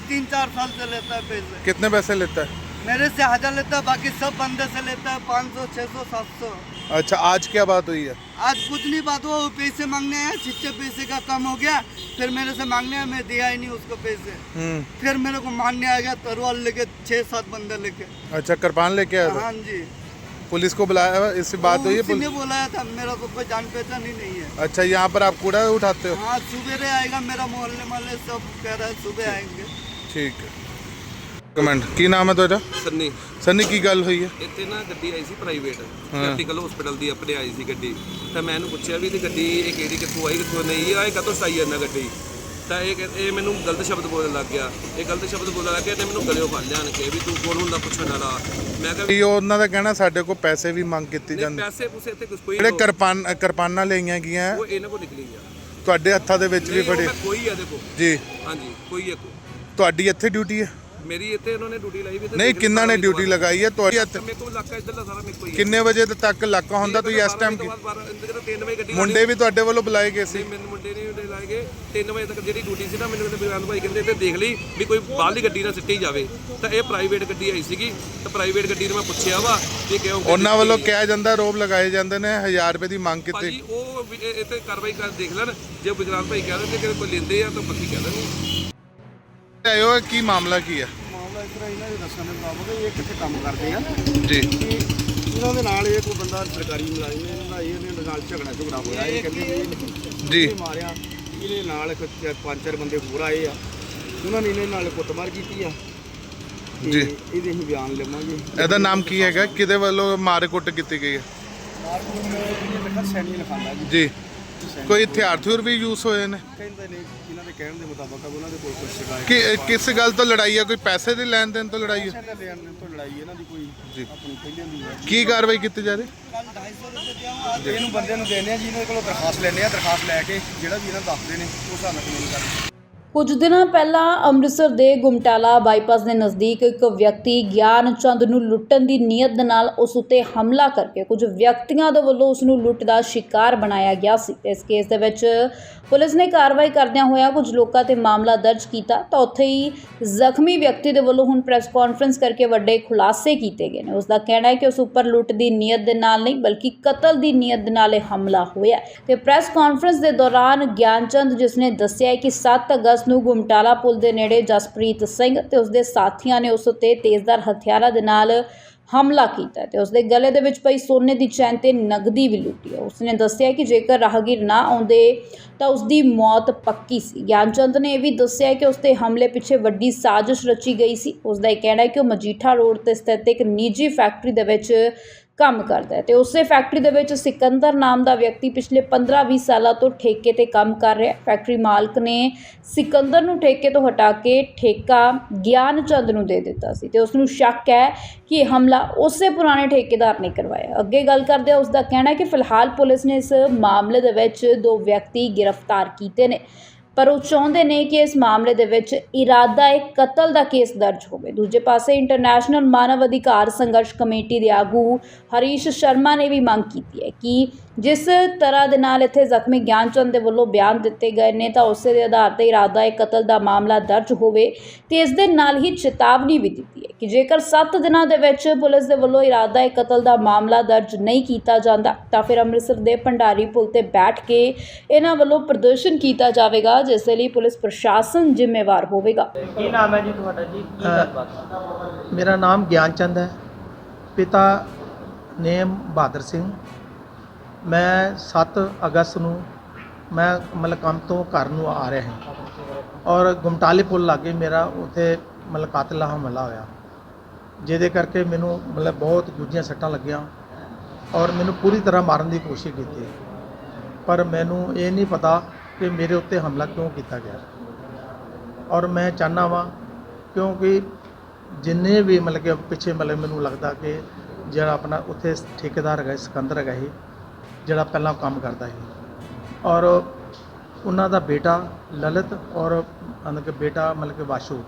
तीन चार साल से लेता है पैसे। कितने पैसे लेता है? मेरे से हज़ार लेता है बाकी सब बंदे से लेता है पाँच सौ छः सौ सात सौ। अच्छा आज क्या बात हुई है? आज कुछ नहीं बात हुआ वो पैसे मांगने आया छिच्चे पैसे का कम हो गया फिर मेरे से मांगने आया मैं दिया ही नहीं उसको पैसे। हम्म। फिर मेरे को मारने आ गया तलवार लेके छः सात बंदे लेके। अच्छा कृपान लेके आया हाँ जी। पुलिस को बुलाया हुआ, इससे बात वो हुई है उसी ने पुलिस बुलाया था मेरा तो कोई जान पहचान ही नहीं है अच्छा यहाँ पर आप कूड़ा उठाते हो हाँ सुबह आएगा मेरा मोहल्ले मोहल्ले सब कह रहा है सुबह आएंगे ਠੀਕ ਹੈ ਕਮੈਂਟ ਕੀ ਨਾਮ ਹੈ ਤੁਹਾਡਾ ਸੰਨੀ ਸੰਨੀ ਕੀ ਗੱਲ ਹੋਈ ਹੈ ਇੱਥੇ ਨਾ ਗੱਡੀ ਆਈ ਸੀ ਪ੍ਰਾਈਵੇਟ ਹਾਂ। ਕੈਪੀਟਲ ਹਸਪੀਟਲ ਦੀ ਆਪਣੇ ਆਈ ਸੀ ਗੱਡੀ ਤਾਂ ਮੈਂ ਇਹਨੂੰ ਪੁੱਛਿਆ ਵੀ ਇਹ ਗੱਡੀ ਇਹ ਕਿਹੜੀ ਕਿੱਥੋਂ ਆਈ ਕਿੱਥੋਂ ਨਹੀਂ ਆਏ ਕਦੋਂ ਸਾਈ ਜਾਂਦਾ ਗੱਡੀ ਤਾਂ ਇਹ ਕਹਿ- ਇਹ ਮੈਨੂੰ ਗਲਤ ਸ਼ਬਦ ਬੋਲਣ ਲੱਗ ਗਿਆ। ਇਹ ਗਲਤ ਸ਼ਬਦ ਬੋਲਣ ਲੱਗ ਗਿਆ ਤੇ ਮੈਨੂੰ ਗਲਿਓ ਫੜ ਲਿਆ ਕਿ ਵੀ ਤੂੰ ਕੌਣ ਹੁੰਦਾ ਪੁੱਛਣ ਵਾਲਾ? ਮੈਂ ਕਿਹਾ ਕੀ ਉਹ ਉਹਨਾਂ ਦਾ ਕਹਿਣਾ ਸਾਡੇ ਕੋਲ ਪੈਸੇ ਵੀ ਮੰਗ ਕੀਤੀ ਨਹੀਂ, ਜਾਂਦੇ। ਪੈਸੇ ਪੂਸੇ ਇੱਥੇ ਕੁਛ ਕੋਈ ਜਿਹੜੇ ਕਿਰਪਾਨ ਕਿਰਪਾਨਾਂ ਲਈਆਂ ਗਈਆਂ? ਉਹ ਇਹਨਾਂ ਕੋਲ ਨਿਕਲੀ ਗਿਆ ਤੁਹਾਡੇ ਹੱਥਾਂ ਦੇ ਵਿੱਚ ਵੀ ਨਹੀਂ, ਉਹ ਫੜੇ। ਮੈਂ ਕੋਈ ਆ ਦੇਖੋ। ਜੀ। ਹਾਂਜੀ ਕੋਈ ਇੱਕ ਤੁਹਾਡੀ ਇੱਥੇ ਡਿਊਟੀ ਹੈ? ਮੇਰੀ ਇੱਥੇ ਇਹਨਾਂ ਨੇ ਡਿਊਟੀ ਲਾਈ ਵੀ ਤੇ ਨਹੀਂ ਕਿੰਨਾ ਨੇ ਡਿਊਟੀ ਲਗਾਈ ਹੈ? ਤੁਹਾਡੀ ਇੱਥੇ ਮੇਰੇ ਕੋਲ ਇਲਾਕਾ ਇੱਧਰਲਾ ਸਾਰਾ ਮੇਰੇ ਕੋਲ ਹੀ ਹੈ। ਕਿੰਨੇ ਵਜੇ ਤੱਕ ਲਾਕਾ ਹੁੰਦਾ ਤੁਸੀਂ ਇਸ ਟਾਈਮ ਤਿੰਨ ਵਜੇ ਗੱਡੀ ਮੁੰਡੇ ਵੀ ਤੁਹਾਡੇ ਵੱਲੋਂ ਬੁਲਾਏ ਗਏ ਸੀ? ਨਹੀਂ ਮੈਨੂੰ ਮੁੰਡੇ ਨੇ ਉਹਦੇ ਲਾਏ ਗਏ। 3 ਵਜੇ ਤੱਕ ਜਿਹੜੀ ਡਿਊਟੀ ਸੀ ਨਾ ਮੈਨੂੰ ਤੇ ਬਿਆਨ ਭਾਈ ਕਹਿੰਦੇ ਤੇ ਦੇਖ ਲਈ ਵੀ ਕੋਈ ਬਾਹਰਲੀ ਗੱਡੀ ਨਾ ਸਿੱਟੀ ਜਾਵੇ। ਤਾਂ ਇਹ ਪ੍ਰਾਈਵੇਟ ਗੱਡੀ ਆਈ ਸੀਗੀ। ਤਾਂ ਪ੍ਰਾਈਵੇਟ ਗੱਡੀ ਨੂੰ ਮੈਂ ਪੁੱਛਿਆ ਵਾ ਵੀ ਕਿਉਂ ਉਹਨਾਂ ਵੱਲੋਂ ਕਿਹਾ ਜਾਂਦਾ ਰੋਬ ਲਗਾਏ ਜਾਂਦੇ ਨੇ 1000 ਰੁਪਏ ਦੀ ਮੰਗ ਕੀਤੀ। ਭਾਜੀ ਉਹ ਵੀ ਇਹ- ਇਹ ਤੇ ਕਾਰਵਾਈ ਕਰ ਦੇਖ ਲੈਣ। ਜੇ ਵਿਜਲਾਨ ਭਾਈ ਕਹਿ ਦਿੰਦੇ ਕਿ ਕੋਈ ਲੈਂਦੇ ਆ ਤਾਂ ਬੱਕੀ ਕਹਿ ਦੇਣਗੇ। ਆਇਓ ਕੀ ਮਾਮਲਾ ਕੀ ਮਾਮਲਾ ਇਸ ਤਰ੍ਹਾਂ ਇਹਨਾਂ ਦੇ ਦੱਸਣ ਦੇ ਮੁਤਾਬਕ ਇਹ ਕਿੱਥੇ ਕੰਮ ਕਰਦੇ ਆ। ਜੀ। ਕਿ ਇਹਨਾਂ ਦੇ ਨਾਲ ਇਹ ਕੋਈ ਬੰਦਾ ਸਰਕਾਰੀ ਮੁਲਾਜ਼ਮ ਹੈ, ਇਹਨਾਂ ਦਾ ਇਹਦੇ ਨਾਲ ਝਗੜਾ ਝਗੜਾ ਹੋਇਆ ਇਹ ਕਹਿੰਦੇ ਵੀ ਇਹ ਜੀ। ਇਹਨੇ ਮਾਰਿਆ ਇਹਦੇ ਨਾਲ ਇੱਕ ਚ- ਪੰਜ ਚਾਰ ਬੰਦੇ ਹੋਰ ਆਏ ਆ। ਉਹਨਾਂ ਨੇ ਇਹਨੇ ਨਾਲ ਕੁੱਟਮਾਰ ਕੀਤੀ ਆ। ਤੇ ਜੀ। ਇਹਦੇ ਅਸੀਂ ਬਿਆਨ ਲਵਾਂਗੇ। ਇਹਦਾ ਨਾਮ ਕੀ ਹੈਗਾ? ਕਿਹਦੇ ਵੱਲੋਂ ਮਾਰ ਕੁੱਟ ਕੀਤੀ ਗਈ ਹੈ ਮਾਰਕੀਟ ਇਹ ਲਿਖਾ ਸੈਣੀ ਲਿਖਾਂਦਾ ਜੀ। ਜੀ। ਕੋਈ ਹਥਿਆਰ ਥੁਰ ਵੀ ਯੂਜ਼ ਹੋਏ ਨੇ? ਕਹਿੰਦੇ ਨੇ ਇਹਨਾਂ ਦੇ ਕਹਿਣ ਦੇ ਮੁਤਾਬਕ ਉਹਨਾਂ ਦੇ ਕੋਲ ਕੁਝ ਸ਼ਿਕਾਇਤ ਕਿ ਕਿਸ ਗੱਲ ਤੋਂ ਲੜਾਈ ਹੈ ਕੋਈ ਪੈਸੇ ਦੀ ਲੈਣ ਦੇਣ ਤੋਂ ਲੜਾਈ ਹੈ ਇਹਨਾਂ ਦੇ ਲੈਣ ਤੋਂ ਲੜਾਈ ਇਹਨਾਂ ਦੀ ਕੋਈ ਜੀ। ਆਪਣੀ ਪਹਿਲਾਂ ਦੀ ਹੈ ਕੀ ਕਾਰਵਾਈ ਕੀਤੀ ਜਾ ਰਹੀ? ਇਹਨੂੰ ਬੰਦੇ ਨੂੰ ਦੇਣੇ ਆ ਜੀ ਇਹਨਾਂ ਕੋਲੋਂ ਦਰਖਾਸਤ ਲੈਣੇ ਆ ਦਰਖਾਸਤ ਲੈ ਕੇ ਜਿਹੜਾ ਵੀ ਇਹਨਾਂ ਦੱਸਦੇ ਨੇ ਉਸ ਹਿਸਾਬ ਨਾਲ ਕਾਨੂੰਨੀ ਕਰਦੇ ਕੁਝ ਦਿਨਾਂ ਪਹਿਲਾਂ ਅੰਮ੍ਰਿਤਸਰ ਦੇ ਗੁਮਟਾਲਾ ਬਾਈਪਾਸ ਦੇ ਨਜ਼ਦੀਕ ਇੱਕ ਵਿਅਕਤੀ ਗਿਆਨ ਚੰਦ ਨੂੰ ਲੁੱਟਣ ਦੀ ਨੀਅਤ ਦੇ ਨਾਲ ਉਸ ਉੱਤੇ ਹਮਲਾ ਕਰਕੇ ਕੁਝ ਵਿਅਕਤੀਆਂ ਦੇ ਵੱਲੋਂ ਉਸ ਨੂੰ ਲੁੱਟ ਦਾ ਸ਼ਿਕਾਰ ਬਣਾਇਆ ਗਿਆ ਸੀ। ਇਸ ਕੇਸ ਦੇ ਵਿੱਚ ਪੁਲਿਸ ਨੇ ਕਾਰਵਾਈ ਕਰਦਿਆਂ ਹੋਇਆ ਕੁਝ ਲੋਕਾਂ ਤੇ ਮਾਮਲਾ ਦਰਜ ਕੀਤਾ। ਤਾਂ ਉੱਥੇ ਹੀ ਜ਼ਖਮੀ ਵਿਅਕਤੀ ਦੇ ਵੱਲੋਂ ਹੁਣ ਪ੍ਰੈਸ ਕਾਨਫਰੰਸ ਕਰਕੇ ਵੱਡੇ ਖੁਲਾਸੇ ਕੀਤੇ ਗਏ ਨੇ। ਉਸ ਦਾ ਕਹਿਣਾ ਹੈ ਕਿ ਉਸ ਉੱਪਰ ਲੁੱਟ ਦੀ ਨੀਅਤ ਦੇ ਨਾਲ ਨਹੀਂ, ਬਲਕਿ ਕਤਲ ਦੀ ਨੀਅਤ ਦੇ ਨਾਲ ਇਹ ਹਮਲਾ ਹੋਇਆ ਹੈ। ਤੇ ਪ੍ਰੈਸ ਕਾਨਫਰੰਸ ਦੇ ਦੌਰਾਨ ਗਿਆਨਚੰਦ, ਜਿਸ ਨੇ ਦੱਸਿਆ ਹੈ ਕਿ 7 ਅਗਸਤ ਨੂੰ ਗੁਮਟਾਲਾ ਪੁਲ ਦੇ ਨੇੜੇ ਜਸਪ੍ਰੀਤ ਸਿੰਘ ਤੇ ਉਸਦੇ ਸਾਥੀਆਂ ਨੇ ਉਸ ਉੱਤੇ ਤੇਜ਼ਧਾਰ ਹਥਿਆਰਾਂ ਦੇ ਨਾਲ ਹਮਲਾ ਕੀਤਾ ਹੈ ਤੇ ਉਸ ਗਲੇ ਦੇ ਵਿੱਚ ਪਈ ਸੋਨੇ ਦੀ ਚੈਨ ਤੇ ਨਗਦੀ ਵੀ ਲੁੱਟੀ ਉਸਨੇ ਦੱਸਿਆ ਕਿ ਜੇਕਰ ਰਾਹਗੀਰ ਨਾ ਆਉਂਦੇ ਤਾਂ ਉਸਦੀ ਮੌਤ ਪੱਕੀ ਸੀ। ਗਿਆਨਚੰਦ ਨੇ ਇਹ ਵੀ ਦੱਸਿਆ ਕਿ ਉਸ ਤੇ ਹਮਲੇ ਪਿੱਛੇ ਵੱਡੀ ਸਾਜ਼ਿਸ਼ ਰਚੀ ਗਈ ਸੀ। ਉਸਦਾ ਇਹ ਕਹਿਣਾ ਹੈ ਕਿ ਉਹ ਮਜੀਠਾ ਰੋਡ ਤੇ ਸਥਿਤ ਇੱਕ ਨਿੱਜੀ ਫੈਕਟਰੀ ਦੇ ਵਿੱਚ ਕੰਮ ਕਰਦਾ ਹੈ। ਤੇ ਉਸੇ ਫੈਕਟਰੀ ਦੇ ਵਿੱਚ ਸਿਕੰਦਰ ਨਾਮ ਦਾ ਵਿਅਕਤੀ ਪਿਛਲੇ 15-20 ਸਾਲਾਂ ਤੋਂ ਠੇਕੇ ਤੇ ਕੰਮ ਕਰ ਰਿਹਾ ਹੈ। ਫੈਕਟਰੀ ਮਾਲਕ ਨੇ ਸਿਕੰਦਰ ਨੂੰ ਠੇਕੇ ਤੋਂ ਹਟਾ ਕੇ ਠੇਕਾ ਗਿਆਨ ਚੰਦ ਨੂੰ ਦੇ ਦਿੱਤਾ ਸੀ ਤੇ ਉਸ ਨੂੰ ਸ਼ੱਕ ਹੈ ਕਿ ਇਹ ਹਮਲਾ ਉਸੇ ਪੁਰਾਣੇ ਠੇਕੇਦਾਰ ਨੇ ਕਰਵਾਇਆ। ਅੱਗੇ ਗੱਲ ਕਰਦੇ ਉਸ ਦਾ ਕਹਿਣਾ ਹੈ ਕਿ ਫਿਲਹਾਲ ਪੁਲਿਸ ਨੇ ਇਸ ਮਾਮਲੇ ਦੇ ਵਿੱਚ ਦੋ ਵਿਅਕਤੀ ਗ੍ਰਿਫਤਾਰ ਕੀਤੇ ਨੇ। ਪਰ ਉਹ ਚਾਹੁੰਦੇ ਨੇ ਕਿ ਇਸ ਮਾਮਲੇ ਦੇ ਵਿੱਚ ਇਰਾਦਾ ਇੱਕ ਕਤਲ ਦਾ ਕੇਸ ਦਰਜ ਹੋਵੇ। ਦੂਜੇ ਪਾਸੇ ਇੰਟਰਨੈਸ਼ਨਲ ਮਾਨਵ ਅਧਿਕਾਰ ਸੰਘਰਸ਼ ਕਮੇਟੀ ਦੇ ਆਗੂ ਹਰੀਸ਼ ਸ਼ਰਮਾ ਨੇ ਵੀ ਮੰਗ ਕੀਤੀ ਹੈ ਕਿ ਜਿਸ ਤਰ੍ਹਾਂ ਦੇ ਨਾਲ ਇੱਥੇ ਜ਼ਖਮੀ ਗਿਆਨਚੰਦ ਦੇ ਵੱਲੋਂ ਬਿਆਨ ਦਿੱਤੇ ਗਏ ਨੇ, ਤਾਂ ਉਸੇ ਦੇ ਆਧਾਰ ਤੇ ਇਰਾਦਾ ਇੱਕ ਕਤਲ ਦਾ ਮਾਮਲਾ ਦਰਜ ਹੋਵੇ, ਤੇ ਇਸ ਦੇ ਨਾਲ ਹੀ ਚੇਤਾਵਨੀ ਵੀ ਦਿੱਤੀ ਹੈ ਕਿ ਜੇਕਰ 7 ਦਿਨਾਂ ਦੇ ਵਿੱਚ ਪੁਲਿਸ ਦੇ ਵੱਲੋਂ ਇਰਾਦਾ ਇੱਕ ਕਤਲ ਦਾ ਮਾਮਲਾ ਦਰਜ ਨਹੀਂ ਕੀਤਾ ਜਾਂਦਾ, ਤਾਂ ਫਿਰ ਅੰਮ੍ਰਿਤਸਰ ਦੇ ਭੰਡਾਰੀ ਪੁਲ ਤੇ ਬੈਠ ਕੇ ਇਹਨਾਂ ਵੱਲੋਂ ਪ੍ਰਦਰਸ਼ਨ ਕੀਤਾ ਜਾਵੇਗਾ ਜਿਸ ਦੇ ਲਈ ਪੁਲਿਸ ਪ੍ਰਸ਼ਾਸਨ ਜ਼ਿੰਮੇਵਾਰ ਹੋਵੇਗਾ। ਕੀ ਨਾਮ ਹੈ ਜੀ ਤੁਹਾਡਾ ਜੀ? ਕੀ ਗੱਲਬਾਤ ਮੇਰਾ ਨਾਮ ਗਿਆਨਚੰਦ ਹੈ। ਪਿਤਾ ਨੇਮ ਬਹਾਦਰ ਸਿੰਘ। ਮੈਂ 7 ਅਗਸਤ ਨੂੰ ਮੈਂ ਮਤਲਬ ਕੰਮ ਤੋਂ ਘਰ ਨੂੰ ਆ ਰਿਹਾ ਹਾਂ। ਔਰ ਗੁਮਟਾਲੇ ਪੁਲ ਲਾਗੇ ਮੇਰਾ ਉੱਥੇ ਮਤਲਬ ਕਾਤਲਾ ਹਮਲਾ ਹੋਇਆ। ਜਿਹਦੇ ਕਰਕੇ ਮੈਨੂੰ ਮਤਲਬ ਬਹੁਤ ਗੁੱਝੀਆਂ ਸੱਟਾਂ ਲੱਗੀਆਂ ਔਰ ਮੈਨੂੰ ਪੂਰੀ ਤਰ੍ਹਾਂ ਮਾਰਨ ਦੀ ਕੋਸ਼ਿਸ਼ ਕੀਤੀ। ਪਰ ਮੈਨੂੰ ਇਹ ਨਹੀਂ ਪਤਾ ਕਿ ਮੇਰੇ ਉੱਤੇ ਹਮਲਾ ਕਿਉਂ ਕੀਤਾ ਗਿਆ? ਔਰ ਮੈਂ ਚਾਹੁੰਦਾ ਵਾਂ ਕਿਉਂਕਿ ਜਿੰਨੇ ਵੀ ਮਤਲਬ ਕਿ ਪਿੱਛੇ ਮਤਲਬ ਮੈਨੂੰ ਲੱਗਦਾ ਕਿ ਜਿਹੜਾ ਆਪਣਾ ਉੱਥੇ ਠੇਕੇਦਾਰ ਹੈਗਾ ਸੀ, ਸਿਕੰਦਰ ਹੈਗਾ ਸੀ ਜਿਹੜਾ ਪਹਿਲਾਂ ਕੰਮ ਕਰਦਾ ਸੀ। ਔਰ ਉਹਨਾਂ ਦਾ ਬੇਟਾ ਲਲਿਤ ਔਰ ਮਤਲਬ ਕਿ ਬੇਟਾ ਮਤਲਬ ਕਿ ਵਾਸ਼ੂ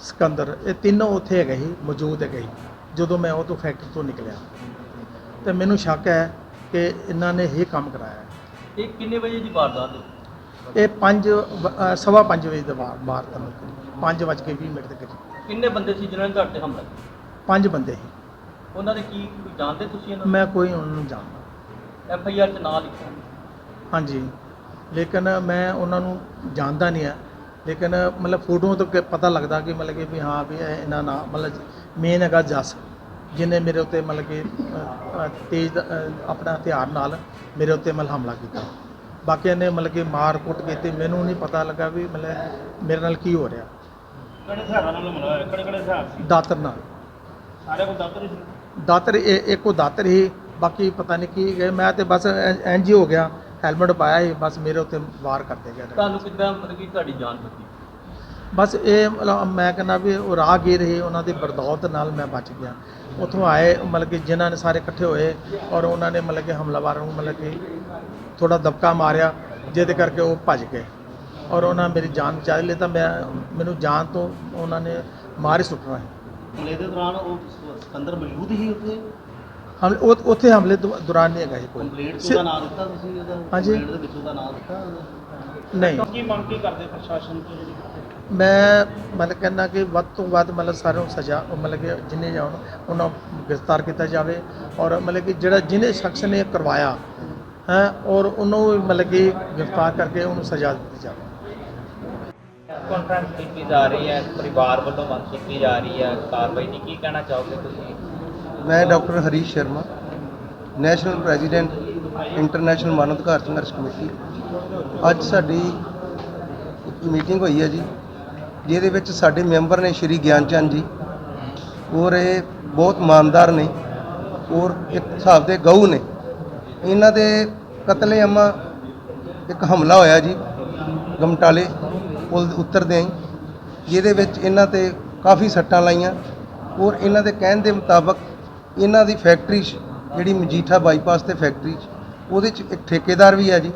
ਸਿਕੰਦਰ ਇਹ ਤਿੰਨੋਂ ਉੱਥੇ ਹੈਗੇ ਸੀ ਮੌਜੂਦ ਹੈਗੇ ਸੀ ਜਦੋਂ ਮੈਂ ਉਹ ਤੋਂ ਫੈਕਟਰੀ ਤੋਂ ਨਿਕਲਿਆ। ਤੇ ਮੈਨੂੰ ਸ਼ੱਕ ਹੈ ਕਿ ਇਹਨਾਂ ਨੇ ਇਹ ਕੰਮ ਕਰਾਇਆ। ਇਹ ਕਿੰਨੇ ਵਜੇ ਦੀ ਵਾਰਦਾਤ ਹੈ? ਇਹ 5 ਸਵਾ ਪੰਜ ਵਜੇ ਦਾ ਵਾਰ ਵਾਰ ਤਨ 5 ਵੱਜ ਕੇ 20 ਮਿੰਟ ਦੇ ਕਰੀਬ। ਕਿੰਨੇ ਬੰਦੇ ਸੀ ਜਿਨ੍ਹਾਂ ਨੇ ਤੁਹਾਡੇ ਤੇ ਹਮਲਾ? ਕੀਤਾ ਪੰਜ ਬੰਦੇ ਸੀ। ਉਹਨਾਂ ਦੇ ਕੀ ਕੋਈ ਜਾਣਦੇ ਤੁਸੀਂ ਇਹਨਾਂ ਮੈਂ ਕੋਈ ਉਹਨਾਂ ਨੂੰ ਜਾਣਦਾ ਐਫ ਆਈ ਆਰ 'ਚ ਨਾਂ ਲਿਖਿਆ। ਹਾਂਜੀ। ਲੇਕਿਨ ਮੈਂ ਉਹਨਾਂ ਨੂੰ ਜਾਣਦਾ ਨਹੀਂ ਆ। ਲੇਕਿਨ ਮਤਲਬ ਫੋਟੋਆਂ ਤੋਂ ਕਿ ਪਤਾ ਲੱਗਦਾ ਕਿ ਮਤਲਬ ਕਿ ਵੀ ਹਾਂ ਵੀ ਇਹ ਇਹਨਾਂ ਨਾਲ ਮਤਲਬ ਮੇਨ ਹੈਗਾ ਜਸ ਜਿਹਨੇ ਮੇਰੇ ਉੱਤੇ ਮਤਲਬ ਕਿ ਅ, ਅ, ਤੇਜ਼ ਅ, ਆਪਣਾ ਹਥਿਆਰ ਨਾਲ ਮੇਰੇ ਉੱਤੇ ਮਤਲਬ ਹਮਲਾ ਕੀਤਾ। ਬਾਕੀਆਂ ਨੇ ਮਤਲਬ ਕਿ ਮਾਰ ਕੁੱਟ ਕੀਤੀ ਮੈਨੂੰ ਨਹੀਂ ਪਤਾ ਲੱਗਾ ਵੀ ਮਤਲਬ ਮੇਰੇ ਨਾਲ ਕੀ ਹੋ ਰਿਹਾ। ਕਿਹੜੇ ਹਥਿਆਰਾਂ ਨਾਲ ਹਮਲਾ ਹੋਇਆ? ਕਿਹੜੇ ਕਿਹੜੇ ਹਥਿਆਰ ਸੀ? ਦਾਤਰ ਨਾਲ। ਸਾਰੇ ਕੋਲ ਦਾਤਰ ਹੀ ਸੀ। ਦਾਤਰ ਇਹ ਇੱਕੋ ਦਾਤਰ ਹੀ ਬਾਕੀ ਪਤਾ ਨਹੀਂ ਕੀ ਗਏ। ਮੈਂ ਤੇ ਬਸ ਐਨਜੀ ਹੋ ਗਿਆ ਹੈਲਮਟ ਪਾਇਆ ਸੀ ਬਸ ਮੇਰੇ ਉੱਤੇ ਵਾਰ ਕਰਦੇ ਗਏ। ਤੁਹਾਨੂੰ ਕਿੱਦਾਂ ਮਤਲਬ ਕਿ ਤੁਹਾਡੀ ਜਾਨ ਬਚੀ? ਬਸ ਇਹ ਮਤਲਬ ਮੈਂ ਕਹਿੰਦਾ ਵੀ ਉਹ ਰਾਹਗੀਰ ਸੀ ਉਹਨਾਂ ਦੀ ਬਰਦੌਲਤ ਨਾਲ ਮੈਂ ਬਚ ਗਿਆ। ਉੱਥੋਂ ਆਏ ਮਤਲਬ ਕਿ ਜਿਨ੍ਹਾਂ ਨੇ ਸਾਰੇ ਇਕੱਠੇ ਹੋਏ ਔਰ ਉਹਨਾਂ ਨੇ ਮਤਲਬ ਕਿ ਹਮਲਾਵਰ ਨੂੰ ਮਤਲਬ ਕਿ ਥੋੜਾ ਦਬਕਾ ਮਾਰਿਆ ਜਿਹਦੇ ਕਰਕੇ ਉਹ ਭੱਜ ਗਏ। ਔਰ ਉਹਨਾਂ ਮੇਰੀ ਜਾਨ ਬਚਾ ਲਈ ਤਾਂ ਮੈਂ ਮੈਨੂੰ ਜਾਨ ਤੋਂ ਉਹਨਾਂ ਨੇ ਮਾਰ ਹੀ ਸੁੱਟਣਾ ਸੀ ਹਮਲੇ ਦੇ ਦੌਰਾਨ ਉਹ ਸਿਕੰਦਰ ਮੌਜੂਦ ਹੀ ਉੱਥੇ? ਹਮਲੇ ਉਹ- ਉੱਥੇ ਹਮਲੇ ਦੌ- ਦੌਰਾਨ ਨਹੀਂ ਹੈਗਾ ਸੀ ਕੋਈ। ਕੰਪਲੇਂਟ ਸਿ- ਨਾਮ ਦਿੱਤਾ ਤੁਸੀਂ ਉਹਦਾ ਹਾਂਜੀ। complaint ਦੇ ਵਿੱਚ ਉਹਦਾ ਨਾਮ ਦਿੱਤਾ ਨਹੀਂ। ਕੀ ਮੰਗ ਕੀ ਕਰਦੇ ਪ੍ਰਸ਼ਾਸਨ ਤੋਂ ਜਿਹੜੀ? ਮੈਂ ਮਤਲਬ ਕਹਿੰਦਾ ਕਿ ਵੱਧ ਤੋਂ ਵੱਧ ਮਤਲਬ ਸਾਰਿਆਂ ਨੂੰ ਸਜ਼ਾ ਉਹ ਮਤਲਬ ਕਿ ਜਿੰਨੇ ਜਾਣ ਉਹਨਾਂ ਨੂੰ ਗ੍ਰਿਫਤਾਰ ਕੀਤਾ ਜਾਵੇ ਔਰ ਮਤਲਬ ਕਿ ਜਿਹੜਾ ਜਿਹਨੇ ਸ਼ਖਸ ਨੇ ਕਰਵਾਇਆ ਹੈ ਔਰ ਉਹਨੂੰ ਵੀ ਮਤਲਬ ਕਿ ਗ੍ਰਿਫਤਾਰ ਕਰਕੇ ਉਹਨੂੰ ਸਜ਼ਾ ਦਿੱਤੀ ਜਾਵੇ। ਕਾਨਫਰੰਸ ਕੀਤੀ ਜਾ ਰਹੀ ਹੈ ਪਰਿਵਾਰ ਵੱਲੋਂ ਮੰਗ ਕੀਤੀ ਜਾ ਰਹੀ ਹੈ ਕਾਰਵਾਈ ਦੀ ਕੀ ਕਹਿਣਾ ਚਾਹੋਗੇ ਤੁਸੀਂ? ਮੈਂ doctor Harish Sharma national president international ਮਾਨਵ ਅਧਿਕਾਰ ਸੰਘਰਸ਼ ਕਮੇਟੀ। ਅੱਜ ਸਾਡੀ ਮੀਟਿੰਗ ਹੋਈ ਹੈ ਜੀ ਜਿਹਦੇ ਵਿੱਚ ਸਾਡੇ ਮੈਂਬਰ ਨੇ ਸ਼੍ਰੀ ਗਿਆਨ ਚੰਦ ਜੀ, ਔਰ ਇਹ ਬਹੁਤ ਇਮਾਨਦਾਰ ਨੇ, ਔਰ ਇੱਕ ਹਿਸਾਬ ਦੇ ਗਊ ਨੇ। ਇਹਨਾਂ ਦੇ ਕਤਲੇਆਮਾ ਇੱਕ ਹਮਲਾ ਹੋਇਆ ਜੀ, ਗਮਟਾਲੇ ਪੁਲ ਦੇ ਉੱਤਰਦੇ ਆਂ ਜਿਹਦੇ ਵਿੱਚ ਇਹਨਾਂ ਤੇ ਕਾਫੀ ਸੱਟਾਂ ਲਾਈਆਂ, ਔਰ ਇਹਨਾਂ ਦੇ ਕਹਿਣ ਦੇ ਮੁਤਾਬਕ ਇਹਨਾਂ ਦੀ ਫੈਕਟਰੀ 'ਚ, ਜਿਹੜੀ ਮਜੀਠਾ ਬਾਈਪਾਸ ਤੇ ਫੈਕਟਰੀ 'ਚ, ਉਹਦੇ 'ਚ ਇੱਕ ਠੇਕੇਦਾਰ ਵੀ ਹੈ ਜੀ।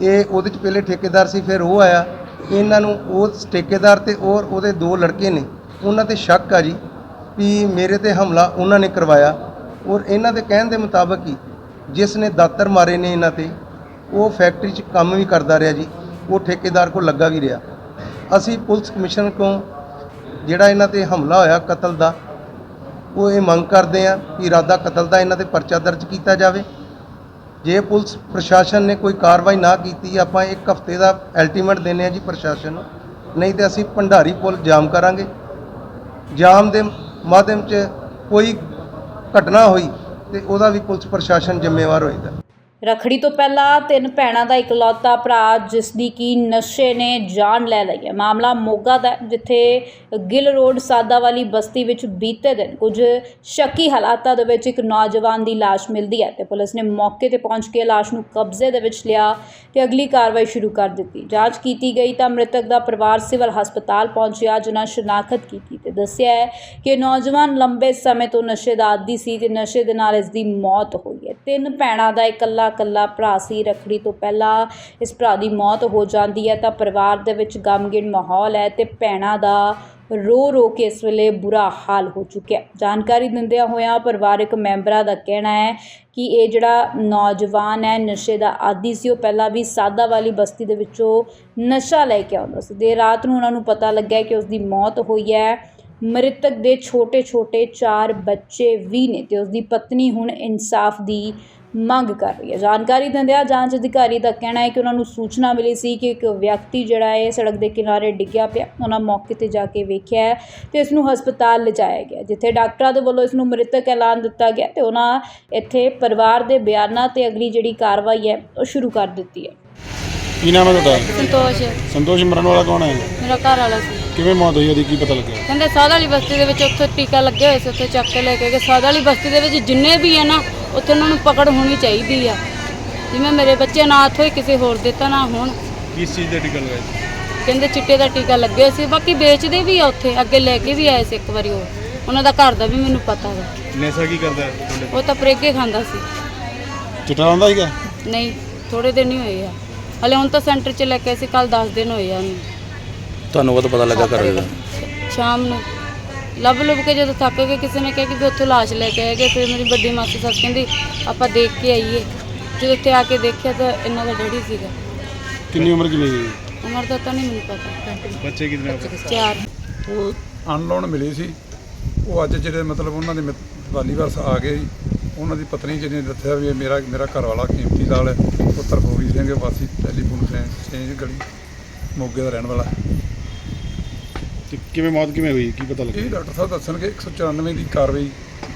ਇਹ ਉਹਦੇ 'ਚ ਪਹਿਲੇ ਠੇਕੇਦਾਰ ਸੀ, ਫਿਰ ਉਹ ਆਇਆ। ਇਹਨਾਂ ਨੂੰ ਉਸ ਠੇਕੇਦਾਰ ਤੇ ਔਰ ਉਹਦੇ ਦੋ ਲੜਕੇ ਨੇ। ਉਹਨਾਂ ਤੇ ਸ਼ੱਕ ਆ ਜੀ ਵੀ ਮੇਰੇ ਤੇ ਹਮਲਾ ਉਹਨਾਂ ਨੇ ਕਰਵਾਇਆ। ਔਰ ਇਹਨਾਂ ਦੇ ਕਹਿਣ ਦੇ ਮੁਤਾਬਕ ਹੀ ਜਿਸ ਨੇ ਦਾਤਰ ਮਾਰੇ ਨੇ ਇਹਨਾਂ ਤੇ, ਉਹ ਫੈਕਟਰੀ 'ਚ ਕੰਮ ਵੀ ਕਰਦਾ ਰਿਹਾ ਜੀ। ਉਹ ਠੇਕੇਦਾਰ ਕੋਲ ਲੱਗਾ ਵੀ ਰਿਹਾ। ਅਸੀਂ ਪੁਲਿਸ ਕਮਿਸ਼ਨਰ ਕੋਲ ਜਿਹੜਾ ਇਹਨਾਂ ਤੇ ਹਮਲਾ ਹੋਇਆ ਕਤਲ ਦਾ, ਉਹ ਇਹ ਮੰਗ ਕਰਦੇ ਆ ਕਿ ਇਰਾਦਾ ਕਤਲ ਦਾ ਇਹਨਾਂ ਤੇ ਪਰਚਾ ਦਰਜ ਕੀਤਾ ਜਾਵੇ। ਜੇ ਪੁਲਿਸ ਪ੍ਰਸ਼ਾਸਨ ਨੇ ਕੋਈ ਕਾਰਵਾਈ ਨਾ ਕੀਤੀ, ਆਪਾਂ ਇੱਕ ਹਫ਼ਤੇ ਦਾ ਅਲਟੀਮੇਟ ਦਿੰਦੇ ਆ ਜੀ ਪ੍ਰਸ਼ਾਸਨ ਨੂੰ। ਨਹੀਂ ਤੇ ਅਸੀਂ ਭੰਡਾਰੀ ਪੁਲ ਜਾਮ ਕਰਾਂਗੇ। ਜਾਮ ਦੇ ਮਾਧਿਅਮ 'ਚ ਕੋਈ ਘਟਨਾ ਹੋਈ ਤੇ ਉਹਦਾ ਵੀ ਪੁਲਿਸ ਪ੍ਰਸ਼ਾਸਨ ਜ਼ਿੰਮੇਵਾਰ ਹੋਏਗਾ। ਰਖੜੀ ਤੋਂ ਪਹਿਲਾਂ ਤਿੰਨ ਭੈਣਾਂ ਦਾ ਇਕਲੌਤਾ ਭਰਾ ਜਿਸ ਦੀ ਕੀ ਨਸ਼ੇ ਨੇ ਜਾਨ ਲੈ ਲਈ ਹੈ। ਮਾਮਲਾ ਮੋਗਾ ਦਾ ਹੈ, ਜਿੱਥੇ ਗਿੱਲ ਰੋਡ ਸਾਦਾ ਵਾਲੀ ਬਸਤੀ ਵਿੱਚ ਬੀਤੇ ਦਿਨ ਕੁਝ ਸ਼ੱਕੀ ਹਾਲਾਤਾਂ ਦੇ ਵਿੱਚ ਇੱਕ ਨੌਜਵਾਨ ਦੀ ਲਾਸ਼ ਮਿਲਦੀ ਹੈ ਤੇ ਪੁਲਿਸ ਨੇ ਮੌਕੇ ਤੇ ਪਹੁੰਚ ਕੇ ਲਾਸ਼ ਨੂੰ ਕਬਜ਼ੇ ਦੇ ਵਿੱਚ ਲਿਆ ਤੇ ਅਗਲੀ ਕਾਰਵਾਈ ਸ਼ੁਰੂ ਕਰ ਦਿੱਤੀ। ਜਾਂਚ ਕੀਤੀ ਗਈ ਤਾਂ ਮ੍ਰਿਤਕ ਦਾ ਪਰਿਵਾਰ ਸਿਵਲ ਹਸਪਤਾਲ ਪਹੁੰਚਿਆ ਜਿਨ੍ਹਾਂ ਸ਼ਨਾਖਤ ਕੀਤੀ ਤੇ ਦੱਸਿਆ ਹੈ ਕਿ ਨੌਜਵਾਨ ਲੰਬੇ ਸਮੇਂ ਤੋਂ ਨਸ਼ੇ ਦਾ ਆਦੀ ਸੀ ਤੇ ਨਸ਼ੇ ਦੇ ਨਾਲ ਇਸ ਦੀ ਮੌਤ ਹੋਈ ਹੈ। ਤਿੰਨ ਭੈਣਾਂ ਦਾ ਇਕੱਲਾ ਇਕੱਲਾ ਭਰਾ ਸੀ, ਰਖੜੀ ਤੋਂ ਪਹਿਲਾਂ ਇਸ ਭਰਾ ਦੀ ਮੌਤ ਹੋ ਜਾਂਦੀ ਹੈ ਤਾਂ ਪਰਿਵਾਰ ਦੇ ਵਿੱਚ ਗਮਗੀਨ ਮਾਹੌਲ ਹੈ ਤੇ ਭੈਣਾਂ ਦਾ ਰੋ ਰੋ ਕੇ ਇਸ ਵੇਲੇ ਬੁਰਾ ਹਾਲ ਹੋ ਚੁੱਕਿਆ ਜਾਣਕਾਰੀ ਦਿੰਦਿਆਂ ਹੋਇਆਂ ਪਰਿਵਾਰਕ ਮੈਂਬਰਾਂ ਦਾ ਕਹਿਣਾ ਹੈ ਕਿ ਇਹ ਜਿਹੜਾ ਨੌਜਵਾਨ ਹੈ, ਨਸ਼ੇ ਦਾ ਆਦੀ ਸੀ, ਉਹ ਪਹਿਲਾਂ ਵੀ ਸਾਦਾ ਵਾਲੀ ਬਸਤੀ ਦੇ ਵਿੱਚੋਂ ਨਸ਼ਾ ਲੈ ਕੇ ਆਉਂਦਾ ਸੀ। ਦੇਰ ਰਾਤ ਨੂੰ ਉਹਨਾਂ ਨੂੰ ਪਤਾ ਲੱਗਿਆ ਕਿ ਉਸ ਦੀ ਮੌਤ ਹੋਈ ਹੈ। ਮ੍ਰਿਤਕ ਦੇ ਛੋਟੇ-ਛੋਟੇ ਚਾਰ ਬੱਚੇ ਵੀ ਨੇ ਤੇ ਉਸ ਦੀ ਪਤਨੀ ਹੁਣ ਇਨਸਾਫ ਦੀ ਮੰਗ ਕਰ ਰਹੀ ਹੈ। ਜਾਣਕਾਰੀ ਦਿੰਦਿਆਂ ਜਾਂਚ ਅਧਿਕਾਰੀ ਦਾ ਕਹਿਣਾ ਹੈ ਕਿ ਉਹਨਾਂ ਨੂੰ ਸੂਚਨਾ ਮਿਲੀ ਸੀ ਕਿ ਇੱਕ ਵਿਅਕਤੀ ਜਿਹੜਾ ਹੈ ਸੜਕ ਦੇ ਕਿਨਾਰੇ ਡਿੱਗਿਆ ਪਿਆ। ਉਹਨਾਂ ਮੌਕੇ ਤੇ ਜਾ ਕੇ ਵੇਖਿਆ ਹੈ ਤੇ ਇਸ ਨੂੰ ਹਸਪਤਾਲ ਲਿਜਾਇਆ ਗਿਆ ਜਿੱਥੇ ਡਾਕਟਰਾਂ ਦੇ ਵੱਲੋਂ ਇਸ ਨੂੰ ਮ੍ਰਿਤਕ ਐਲਾਨ ਦਿੱਤਾ ਗਿਆ ਤੇ ਉਹਨਾਂ ਇੱਥੇ ਪਰਿਵਾਰ ਦੇ ਬਿਆਨਾਂ ਤੇ ਅਗਲੀ ਜਿਹੜੀ ਕਾਰਵਾਈ ਹੈ ਉਹ ਸ਼ੁਰੂ ਕਰ ਦਿੱਤੀ ਹੈ। ਕੀ ਨਾਮ ਹੈ ਤੁਹਾਡਾ? ਸੰਤੋਸ਼। ਸੰਤੋਸ਼ ਮਰਨ ਵਾਲਾ ਕੌਣ ਹੈ? ਮੇਰਾ ਘਰ ਵਾਲਾ ਸੀ। ਕਿਵੇਂ ਮੌਤ ਹੋਈ ਉਹਦੀ? ਕੀ ਪਤਾ ਲੱਗਿਆ? ਕਹਿੰਦੇ ਸਾਧ ਵਾਲੀ ਬਸਤੀ ਦੇ ਵਿੱਚ ਉੱਥੇ ਟੀਕਾ ਲੱਗੇ ਹੋਏ ਸੀ ਉੱਥੇ ਚੱਕ ਕੇ ਲੈ ਕੇ ਗਏ। ਸਾਧ ਵਾਲੀ ਬਸਤੀ ਦੇ ਵਿੱਚ ਜਿੰਨੇ ਵੀ ਆ ਨਾ ਉੱਥੇ ਉਹਨਾਂ ਨੂੰ ਪਕੜ ਹੋਣੀ ਚਾਹੀਦੀ ਆ। ਜਿਵੇਂ ਮੇਰੇ ਬੱਚੇ ਨਾ ਹੋਏ ਕਿਸੇ ਹੋਰ ਦੇ ਤਾਂ ਨਾ ਹੋਣ। ਕਿਸ ਚੀਜ਼ ਦਾ ਟਿਕਲ ਲਗਾਇਆ ਕਹਿੰਦੇ ਚਿੱਟੇ ਦਾ ਟੀਕਾ ਲੱਗੇ ਹੋਏ ਸੀ ਬਾਕੀ ਵੇਚਦੇ ਵੀ ਆ ਉੱਥੇ ਅੱਗੇ ਲੈ ਕੇ ਵੀ ਆਏ ਸੀ ਇੱਕ ਵਾਰੀ ਉਹ। ਉਹਨਾਂ ਦਾ ਘਰ ਦਾ ਵੀ ਮੈਨੂੰ ਪਤਾ ਵਾ। ਨਸ਼ਾ ਕੀ ਕਰਦਾ ਹੈ ਤੁਹਾਡੇ ਉਹ ਤਾਂ ਪ੍ਰੇਗੇ ਖਾਂਦਾ ਸੀ। ਚਿੱਟਾ ਆਉਂਦਾ ਸੀਗਾ? ਨਹੀਂ ਥੋੜੇ ਦਿਨ ਹੀ ਹੋਏ ਆ। ਹਲੇ ਹੁਣ ਤਾਂ ਸੈਂਟਰ 'ਚ ਲੈ ਕੇ ਆਏ ਸੀ ਕੱਲ 10 ਦਿਨ ਹੋਏ ਆ ਉਹਨੂੰ। ਤੁਹਾਨੂੰ ਕਦੋਂ ਪਤਾ ਲੱਗਾ ਘਰ ਦਾ? ਸ਼ਾਮ ਨੂੰ। ਲੱਭ ਲੁੱਭ ਕੇ ਜਦੋਂ ਥੱਕ ਗਏ ਕਿਸੇ ਨੇ ਕਿਹਾ ਕਿ ਵੀ ਉੱਥੋਂ ਲਾਸ਼ ਲੈ ਕੇ ਆਏਗੇ ਫਿਰ ਮੇਰੀ ਵੱਡੀ ਮਾਸੀ ਸੱਸ ਕਹਿੰਦੀ ਆਪਾਂ ਦੇਖ ਕੇ ਆਈਏ। ਜਦੋਂ ਉੱਥੇ ਆ ਕੇ ਦੇਖਿਆ ਤਾਂ ਇਹਨਾਂ ਦਾ ਡੈਡੀ ਸੀਗਾ। ਕਿੰਨੀ ਉਮਰ ਕਿੰਨੀ ਸੀ? ਉਮਰ ਦਾ ਤਾਂ ਨਹੀਂ ਮੈਨੂੰ ਪਤਾ। ਬੱਚੇ ਕਿੰਨੇ ਚਾਰ। ਉਹ ਅਨਨੋਨ ਮਿਲੀ ਸੀ। ਉਹ ਅੱਜ ਜਿਹੜੇ ਮਤਲਬ ਉਹਨਾਂ ਦੇ ਵਾਲੀ ਵਾਰਸ ਆ ਗਏ ਜੀ। ਉਹਨਾਂ ਦੀ ਪਤਨੀ ਜਿਹਨੇ ਦੱਸਿਆ ਵੀ ਇਹ ਮੇਰਾ ਮੇਰਾ ਘਰ ਵਾਲਾ ਕੀਮਤੀ ਲਾਲ ਹੈ। ਪੁੱਤਰ ਫੋਗੀ ਸਿੰਘ ਵਾਸੀ ਟੈਲੀਫੋਨ ਚੇਂਜ ਗਲੀ ਮੋਗੇ ਦਾ ਰਹਿਣ ਵਾਲਾ ਤੇ ਕਿਵੇਂ ਮੌਤ ਕਿਵੇਂ ਹੋਈ? ਕੀ ਪਤਾ ਇਹ ਲੱਗਿਆ ਡਾਕਟਰ ਸਾਹਿਬ ਦੱਸਣਗੇ 194 ਦੀ ਕਾਰਵਾਈ